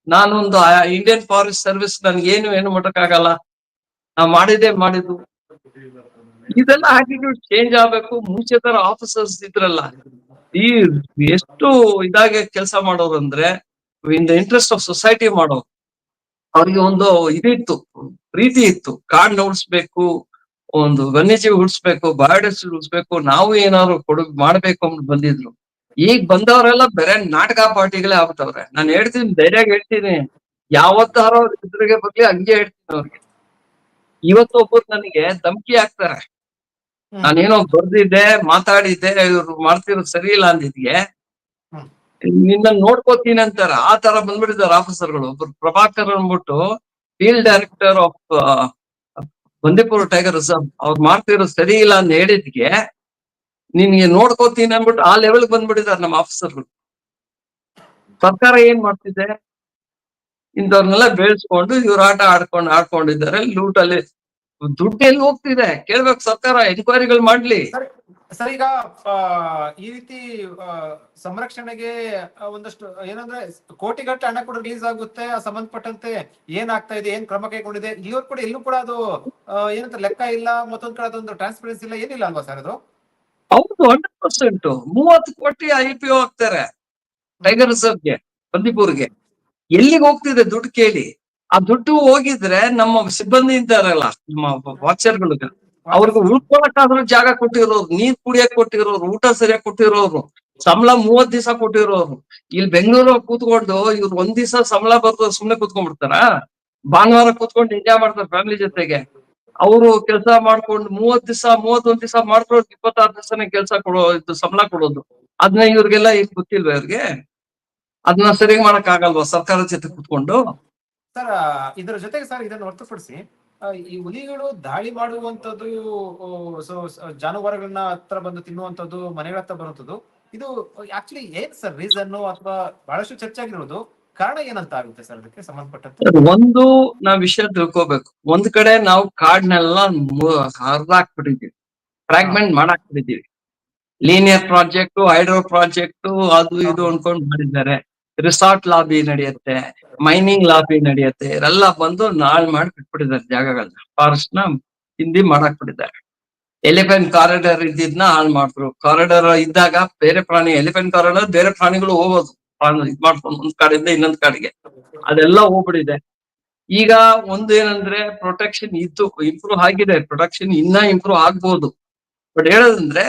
ನಾನೊಂದು ಇಂಡಿಯನ್ ಫಾರೆಸ್ಟ್ ಸರ್ವಿಸ್ ನನ್ಗೆ ಏನು ಏನು ಮಾಡೋಕ್ಕಾಗಲ್ಲ ನಾ ಮಾಡಿದೆ ಮಾಡಿದ್ದು. ಇದೆಲ್ಲ ಆಟಿಟ್ಯೂಡ್ ಚೇಂಜ್ ಆಗ್ಬೇಕು. ಮುಂಚೆ ತರ ಆಫೀಸರ್ಸ್ ಇದ್ರಲ್ಲ. ಈ ಎಷ್ಟು ಇದಾಗೆ ಕೆಲಸ ಮಾಡೋರು ಅಂದ್ರೆ in the interest of society ಮಾಡೋರು. ಅವ್ರಿಗೆ ಒಂದು ಇದಿತ್ತು. ಪ್ರೀತಿ ಇತ್ತು. ಕಾಡ್ನ ಉಳಿಸ್ಬೇಕು ಒಂದು ವನ್ಯಜೀವಿ ಉಳಿಸ್ಬೇಕು ಬಯೋಡೈವರ್ಸಿಟಿ ಉಳಿಸ್ಬೇಕು ನಾವು ಏನಾದ್ರು ಕೊಡ ಮಾಡ್ಬೇಕು ಅಂತ ಬಂದಿದ್ರು. ಈಗ ಬಂದವರೆಲ್ಲ ಬೇರೆ ನಾಟಕ ಪಾರ್ಟಿಗಳೇ ಆಗ್ತವ್ರೆ ನಾನು ಹೇಳ್ತೀನಿ ಧೈರ್ಯ ಹೇಳ್ತೀನಿ. ಯಾವತ್ತಾರೋ ಇದ್ರಿಗೆ ಎದುರಿಗೆ ಬರ್ಲಿ ಹಂಗೆ ಹೇಳ್ತೀನಿ ಅವ್ರಿಗೆ. ಇವತ್ತು ಒಬ್ಬರು ನನಗೆ ಧಮಕಿ ಹಾಕ್ತಾರೆ. ನಾನು ನಾನೇನೋ ಬರ್ದಿದ್ದೆ ಮಾತಾಡಿದ್ದೆ ಇವ್ರು ಮಾಡ್ತಿರೋ ಸರಿ ಇಲ್ಲ ಅಂದಿದ್ಗೆ. ನಿನ್ನ ನೋಡ್ಕೋತೀನಿ ಅಂತಾರ. ಆ ತರ ಬಂದ್ಬಿಟ್ಟಿದ್ದಾರೆ ಆಫೀಸರ್ಗಳು. ಒಬ್ರು ಪ್ರಭಾಕರ್ ಅಂದ್ಬಿಟ್ಟು field director of Bandipur tiger reserve ಅವ್ರು ಮಾಡ್ತಿರೋ ಸರಿ ಇಲ್ಲ ಅಂತ ಹೇಳಿದ್ಗೆ ನಿನ್ಗೆ ನೋಡ್ಕೋತೀನಿ ಅಂದ್ಬಿಟ್ಟು ಆ ಲೆವೆಲ್ ಬಂದ್ಬಿಟ್ಟಿದ್ದಾರೆ ನಮ್ಮ ಆಫೀಸರ್ಗಳು ಸರ್ಕಾರ ಏನ್ ಮಾಡ್ತಿದೆ? ಇಂಥವ್ರನ್ನೆಲ್ಲ ಬೆಳೆಸ್ಕೊಂಡು ಇವ್ರ ಆಟ ಆಡ್ಕೊಂಡು, ಆಡ್ಕೊಂಡಿದ್ದಾರೆ, ಲೂಟಲ್ಲಿ ದುಡ್ಡು ಎಲ್ಲಿ ಹೋಗ್ತಿದೆ? ಕೇಳ್ಬೇಕು ಸರ್ಕಾರ ಎನ್ಕ್ವೈರಿಗಳು ಮಾಡ್ಲಿ. ಸರ್, ಈಗ ಈ ರೀತಿ ಸಂರಕ್ಷಣೆಗೆ ಒಂದಷ್ಟು, ಏನಂದ್ರೆ, ಕೋಟಿಗಟ್ಟಲೆ ಹಣ ಕೂಡ ರಿಲೀಸ್ ಆಗುತ್ತೆ ಸಂಬಂಧಪಟ್ಟಂತೆ ಏನಾಗ್ತಾ ಇದೆ, ಏನ್ ಕ್ರಮ ಕೈಗೊಂಡಿದೆ ಇವ್ರು ಕೂಡ, ಇಲ್ಲೂ ಕೂಡ ಅದು ಏನಂತ ಲೆಕ್ಕ ಇಲ್ಲ, ಮತ್ತೊಂದ್ ಕಡೆ ಅದೊಂದು ಟ್ರಾನ್ಸ್ಪರೆನ್ಸಿ ಇಲ್ಲ, ಏನಿಲ್ಲ ಅಲ್ವಾ ಸರ್ ಅದು? ಹೌದು ಹಂಡ್ರೆಡ್ ಪರ್ಸೆಂಟ್ ಮೂವತ್ತು ಕೋಟಿ ಐ ಪಿ ಓ ಹಾಕ್ತಾರೆ ಟೈಗರ್ ರಿಸರ್ವ್ಗೆ ಬಂದಿಪುರ್ಗೆ. ಎಲ್ಲಿಗೆ ಹೋಗ್ತಿದೆ ದುಡ್ಡು ಕೇಳಿ? ಆ ದುಡ್ಡು ಹೋಗಿದ್ರೆ ನಮ್ಮ ಸಿಬ್ಬಂದಿ ಇದ್ದಾರಲ್ಲ, ನಮ್ಮ ವಾಚರ್ಗಳಿಗೆ ಅವ್ರಿಗೆ ಉಳ್ಕೊಳಕ್ಕಾದ್ರೂ ಜಾಗ ಕೊಟ್ಟಿರೋರು, ನೀರ್ ಕುಡಿಯಕ್ ಕೊಟ್ಟಿರೋರು, ಊಟ ಸರಿಯಾಗಿ ಕೊಟ್ಟಿರೋರು, ಸಂಬಳ ಮೂವತ್ ದಿವಸ ಕೊಟ್ಟಿರೋರು. ಇಲ್ಲಿ ಬೆಂಗಳೂರು ಕೂತ್ಕೊಂಡು ಇವ್ರು ಒಂದ್ ದಿವಸ ಸಂಬಳ ಬರ್ದು ಸುಮ್ನೆ ಕೂತ್ಕೊಂಡ್ಬಿಡ್ತಾರ? ಭಾನುವಾರ ಕೂತ್ಕೊಂಡು ಎಂಜಾಯ್ ಮಾಡ್ತಾರೆ ಫ್ಯಾಮಿಲಿ ಜೊತೆಗೆ. ಅವರು ಕೆಲಸ ಮಾಡ್ಕೊಂಡು ಮೂವತ್ ದಿವಸ, ಮೂವತ್ತೊಂದ್ ದಿವಸ ಮಾಡ್ಕೊಂಡು ಇಪ್ಪತ್ತಾರು ದಿವಸನೇ ಕೆಲಸ ಕೊಡೋ, ಇದು ಸಂಬಳ ಕೊಡೋದು. ಅದನ್ನ ಇವ್ರಿಗೆಲ್ಲ ಈಗ ಗೊತ್ತಿಲ್ವ ಇವ್ರಿಗೆ? ಅದನ್ನ ಸರಿಯಾಗಿ ಮಾಡಕ್ ಆಗಲ್ವಾ ಸರ್ಕಾರದ ಜೊತೆ ಕೂತ್ಕೊಂಡು? ಸರ್ ಇದರ ಜೊತೆಗೆ ಸರ್ ಇದನ್ನು ಹೊರತುಪಡಿಸಿ. ಈ ಹುಲಿಗಳು ದಾಳಿ ಮಾಡುವಂತದ್ದು ಜಾನುವಾರುಗಳನ್ನ ಹತ್ರ ಬಂದು ತಿನ್ನುವಂತದ್ದು ಮನೆಗಳ ಹತ್ರ ಬರುವಂತದ್ದು ಇದು ಆಕ್ಚುಲಿ ಏನ್ ಸರ್ ರೀಸನ್ ಅಥವಾ ಬಹಳಷ್ಟು ಚರ್ಚೆ ಆಗಿರೋದು? ಕಾರಣ ಏನಂತ ಆಗುತ್ತೆ ಸರ್ ಅದಕ್ಕೆ ಸಂಬಂಧಪಟ್ಟ ಒಂದು ನಾವ್ ವಿಷಯ ತಿಳ್ಕೋಬೇಕು. ಒಂದ್ ಕಡೆ ನಾವು ಕಾಡ್ನೆಲ್ಲ ಹರಿದಾಕ್ಬಿಟ್ಟಿದೀವಿ ಫ್ರಾಗ್ಮೆಂಟ್ ಮಾಡಾಕ್ಬಿಟ್ಟಿದ್ದೀವಿ. ಲೀನಿಯರ್ ಪ್ರಾಜೆಕ್ಟ್ ಹೈಡ್ರೋ ಪ್ರಾಜೆಕ್ಟ್ ಅದು ಇದು ಅನ್ಕೊಂಡು ಮಾಡಿದ್ದಾರೆ. ರಿಸಾರ್ಟ್ ಲಾಬಿ ನಡೆಯುತ್ತೆ ಮೈನಿಂಗ್ ಲಾಬಿ ನಡೆಯುತ್ತೆ ಇವರೆಲ್ಲ ಬಂದು ನಾಳೆ ಮಾಡಿ ಬಿಟ್ಬಿಟ್ಟಿದ್ದಾರೆ ಜಾಗಗಳನ್ನ. ಫಾರೆಸ್ಟ್ನ ಹಿಂದಿ ಮಾಡಾಕ್ಬಿಟ್ಟಿದ್ದಾರೆ. ಎಲಿಫೆಂಟ್ ಕಾರಿಡಾರ್ ಇದ್ದಿದ್ನ ಹಾಳು ಮಾಡಿದ್ರು. ಕಾರಿಡಾರ್ ಇದ್ದಾಗ ಬೇರೆ ಪ್ರಾಣಿ ಎಲಿಫೆಂಟ್ ಕಾರಿಡಾರ್ ಬೇರೆ ಪ್ರಾಣಿಗಳು ಹೋಗೋದು. ಇದ್ ಮಾಡ್ಕೊಂಡು ಒಂದ್ ಕಾಡಿಂದ ಇನ್ನೊಂದ್ ಕಾಡಿಗೆ. ಅದೆಲ್ಲ ಹೋಗ್ಬಿಟ್ಟಿದೆ. ಈಗ ಒಂದು ಏನಂದ್ರೆ ಪ್ರೊಟೆಕ್ಷನ್ ಇದ್ದು ಇಂಪ್ರೂವ್ ಆಗಿದೆ. ಪ್ರೊಟೆಕ್ಷನ್ ಇನ್ನ ಇಂಪ್ರೂವ್ ಆಗ್ಬೋದು. ಬಟ್ ಹೇಳೋದಂದ್ರೆ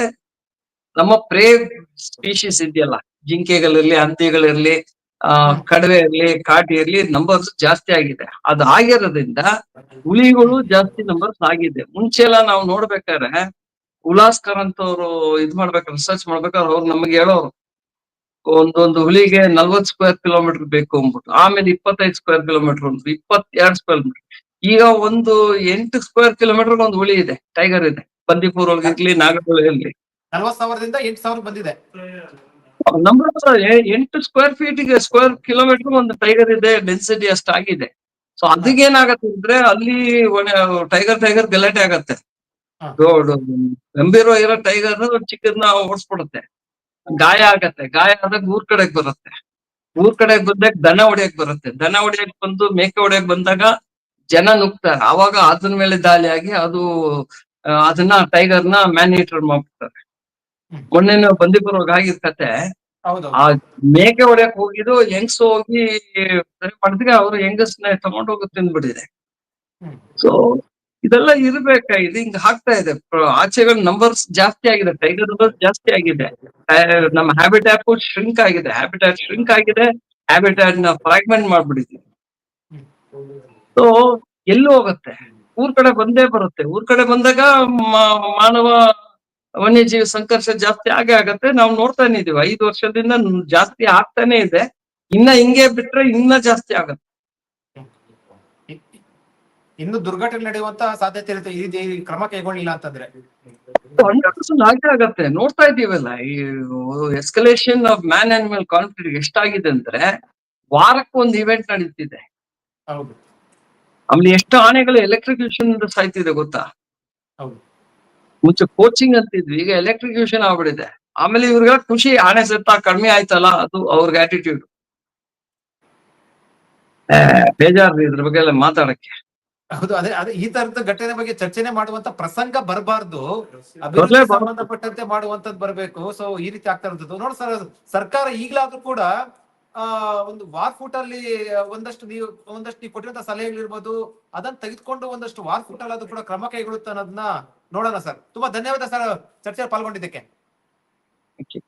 ನಮ್ಮ ಪ್ರೇ ಸ್ಪೀಶೀಸ್ ಇದೆಯಲ್ಲ, ಜಿಂಕೆಗಳಿರ್ಲಿ, ಹಂದಿಗಳಿರ್ಲಿ ಆ, ಕಡವೆ ಇರ್ಲಿ, ಕಾಟಿ ಇರ್ಲಿ ನಂಬರ್ಸ್ ಜಾಸ್ತಿ ಆಗಿದೆ. ಅದು ಆಗಿರೋದ್ರಿಂದ ಹುಲಿಗಳು ಜಾಸ್ತಿ ನಂಬರ್ಸ್ ಆಗಿದೆ. ಮುಂಚೆ ಎಲ್ಲ ನಾವು ನೋಡ್ಬೇಕಾದ್ರೆ ಉಲಾಸ್ಕರ್ ಅಂತವ್ರು ಇದ್ ಮಾಡ್ಬೇಕಾದ್ರೆ ರಿಸರ್ಚ್ ಮಾಡ್ಬೇಕಾದ್ರೆ ಅವ್ರು ನಮಗೆ ಹೇಳೋರು, ಒಂದೊಂದು ಹುಲಿಗೆ ನಲ್ವತ್ ಸ್ಕ್ವೇರ್ ಕಿಲೋಮೀಟರ್ ಬೇಕು ಅಂದ್ಬಿಟ್ಟು, ಆಮೇಲೆ ಇಪ್ಪತ್ತೈದು ಸ್ಕ್ವೇರ್ ಕಿಲೋಮೀಟರ್ ಅಂದ್ರು ಇಪ್ಪತ್ತೆರಡು ಸ್ಕ್ವೇರ್ ಮೀಟರ್ ಈಗ ಒಂದು ಎಂಟು ಸ್ಕ್ವೇರ್ ಕಿಲೋಮೀಟರ್ ಒಂದು ಹುಲಿ ಇದೆ ಟೈಗರ್ ಇದೆ. ಬಂದಿಪುರ್ ಒಳಗಿರ್ಲಿ, ನಾಗರಹೊಳೆ ಇರ್ಲಿ. ನಲ್ವತ್ ಸಾವಿರದಿಂದ ಎಂಟು ಸಾವಿರ ಬಂದಿದೆ. ನಂಬರ್ ಎಂಟು ಸ್ಕ್ವೇರ್ ಫೀಟ್ಗೆ ಸ್ಕ್ವೇರ್ ಕಿಲೋಮೀಟರ್ ಒಂದು ಟೈಗರ್ ಇದೆ ಡೆನ್ಸಿಟಿ ಅಷ್ಟಾಗಿದೆ ಸೊ ಅದಕ್ಕೇನಾಗತ್ತೆ ಅಂದ್ರೆ ಅಲ್ಲಿ ಟೈಗರ್ ಟೈಗರ್ ಗಲಾಟೆ ಆಗತ್ತೆ. ಗಂಭೀರ ಇರೋ ಟೈಗರ್ ಚಿಕ್ಕದನ್ನ ಓಡಿಸ್ಬಿಡುತ್ತೆ. ಗಾಯ ಆಗತ್ತೆ. ಗಾಯ ಆದಾಗ ಊರ್ ಕಡೆಗ್ ಬರುತ್ತೆ. ಊರ್ ಕಡೆಗ್ ಬಂದಾಗ ದನ ಹೊಡಿಯಕ್ ಬರುತ್ತೆ. ದನ ಹೊಡಿಯಕ್ ಬಂದು ಮೇಕೆ ಹೊಡಿಯಕ್ ಬಂದಾಗ ಜನ ನುಗ್ತಾರೆ. ಆವಾಗ ಅದನ್ ಮೇಲೆ ದಾಳಿ ಆಗಿ ಅದು ಅದನ್ನ ಟೈಗರ್ನ ಮ್ಯಾನೇಟರ್ ಮಾಡ್ಬಿಡ್ತಾರೆ. ಮೊನ್ನೆ ಬಂದಿಪುರವಾಗ ಆಗಿದ್ ಕತೆ. ಹೌದು ಆ ಮೇಕೆ ಹೊಡ್ಯಕ್ ಹೋಗಿದ್ದು ಹೆಂಗ್ಸ್ ಹೋಗಿ ಸರಿ ಮಾಡಿದ್ರೆ ಅವ್ರು ಹೆಂಗಸ್ನ ತಗೊಂಡ್ ಹೋಗಿ ತಿಂದ್ಬಿಟ್ಟಿದೆ. ಸೊ ಇದೆಲ್ಲ ಇರ್ಬೇಕಾಗಿದೆ ಹಿಂಗ್ ಆಗ್ತಾ ಇದೆ. ಆಚೆಗಳ ನಂಬರ್ಸ್ ಜಾಸ್ತಿ ಆಗಿದೆ ಟೈಗರ್ ನಂಬರ್ಸ್ ಜಾಸ್ತಿ ಆಗಿದೆ. ನಮ್ಮ ನಮ್ಮ ಹ್ಯಾಬಿಟ್ಯಾಟ್ ಶ್ರಿಂಕ್ ಆಗಿದೆ ಹ್ಯಾಬಿಟ್ಯಾಟ್ ಶ್ರಿಂಕ್ ಆಗಿದೆ ಹ್ಯಾಬಿಟ್ಯಾಟ್ನ ಫ್ರಾಗ್ಮೆಂಟ್ ಮಾಡ್ಬಿಟ್ಟಿದ್ವಿ ಸೊ ಎಲ್ಲಿ ಹೋಗುತ್ತೆ. ಊರ್ ಕಡೆ ಬಂದೇ ಬರುತ್ತೆ. ಊರ್ ಕಡೆ ಬಂದಾಗ ಮಾನವ ವನ್ಯಜೀವಿ ಸಂಘರ್ಷ ಜಾಸ್ತಿ ಆಗೇ ಆಗತ್ತೆ. ನಾವು ನೋಡ್ತಾನೆ ಇದೀವಿ ಐದು ವರ್ಷದಿಂದ ಜಾಸ್ತಿ ಆಗ್ತಾನೆ ಇದೆ. ಇನ್ನ ಹಿಂಗೆ ಬಿಟ್ರೆ ಇನ್ನ ಜಾಸ್ತಿ ಆಗತ್ತೆ. ಇನ್ನು ದುರ್ಘಟನೆ ನಡೆಯುವಂತ ಸಾಧ್ಯತೆ ಇರುತ್ತೆ. ಈ ಕ್ರಮ ಕೈಗೊಳ್ಳಿಲ್ಲ ಅಂತಂದ್ರೆ. ಹಂಡ್ರೆಡ್ ಪರ್ಸೆಂಟ್ ಆಗೇ ಆಗತ್ತೆ. ನೋಡ್ತಾ ಇದೀವಲ್ಲ ಈ escalation of man animal conflict ಎಷ್ಟಾಗಿದೆ ಅಂದ್ರೆ ವಾರಕ್ಕೆ ಒಂದು ಇವೆಂಟ್ ನಡೀತಿದೆ. ಹೌದು. ಆಮೇಲೆ ಎಷ್ಟು ಆನೆಗಳು ಎಲೆಕ್ಟ್ರಿಕ್ಯೂಷನ್ ಸಾಯ್ತಿದೆ ಗೊತ್ತಾ? ಹೌದು. ಮುಂಚೆ ಕೋಚಿಂಗ್ ಅಂತಿದ್ವಿ ಈಗ ಎಲೆಕ್ಟ್ರಿಕ್ಯೂಷನ್ ಆಗ್ಬಿಟ್ಟಿದೆ. ಆಮೇಲೆ ಇವ್ರಿಗೆ ಖುಷಿ ಆಣೆ ಸತ್ತ ಕಡಿಮೆ ಆಯ್ತಲ್ಲ ಅದು ಅವ್ರಿಗೆ ಆಟಿಟ್ಯೂಡ್ ಬೇಜಾರು ಇದ್ರ ಬಗ್ಗೆ ಎಲ್ಲ ಮಾತಾಡಕ್ಕೆ. ಹೌದು ಅದೇ ಅದೇ ಈ ತರದ ಘಟನೆ ಬಗ್ಗೆ ಚರ್ಚೆನೆ ಮಾಡುವಂತ ಪ್ರಸಂಗ ಬರಬಾರ್ದು. ಸಂಬಂಧಪಟ್ಟಂತೆ ಮಾಡುವಂತದ್ದು ಬರಬೇಕು. ಸೊ ಈ ರೀತಿ ಆಗ್ತಾ ಇರೋದು ನೋಡಿ ಸರ್ ಸರ್ಕಾರ ಈಗಲಾದ್ರೂ ಕೂಡ ಆ ಒಂದು ವಾರ್ ಫುಟ್ ಅಲ್ಲಿ ಒಂದಷ್ಟು ನೀವು ಒಂದಷ್ಟು ನೀವು ಕೊಟ್ಟಿರುವಂತ ಸಲಹೆಗಳಿರ್ಬೋದು ಅದನ್ನ ತೆಗೆದುಕೊಂಡು ಒಂದಷ್ಟು ವಾರ್ ಫುಟ್ ಅಲ್ಲಿ ಕೂಡ ಕ್ರಮ ಕೈಗೊಳ್ಳುತ್ತೆ ಅನ್ನೋದನ್ನ ನೋಡೋಣ ಸರ್ ತುಂಬಾ ಧನ್ಯವಾದ ಸರ್ ಚರ್ಚೆಯಲ್ಲಿ ಪಾಲ್ಗೊಂಡಿದ್ದಕ್ಕೆ Okay.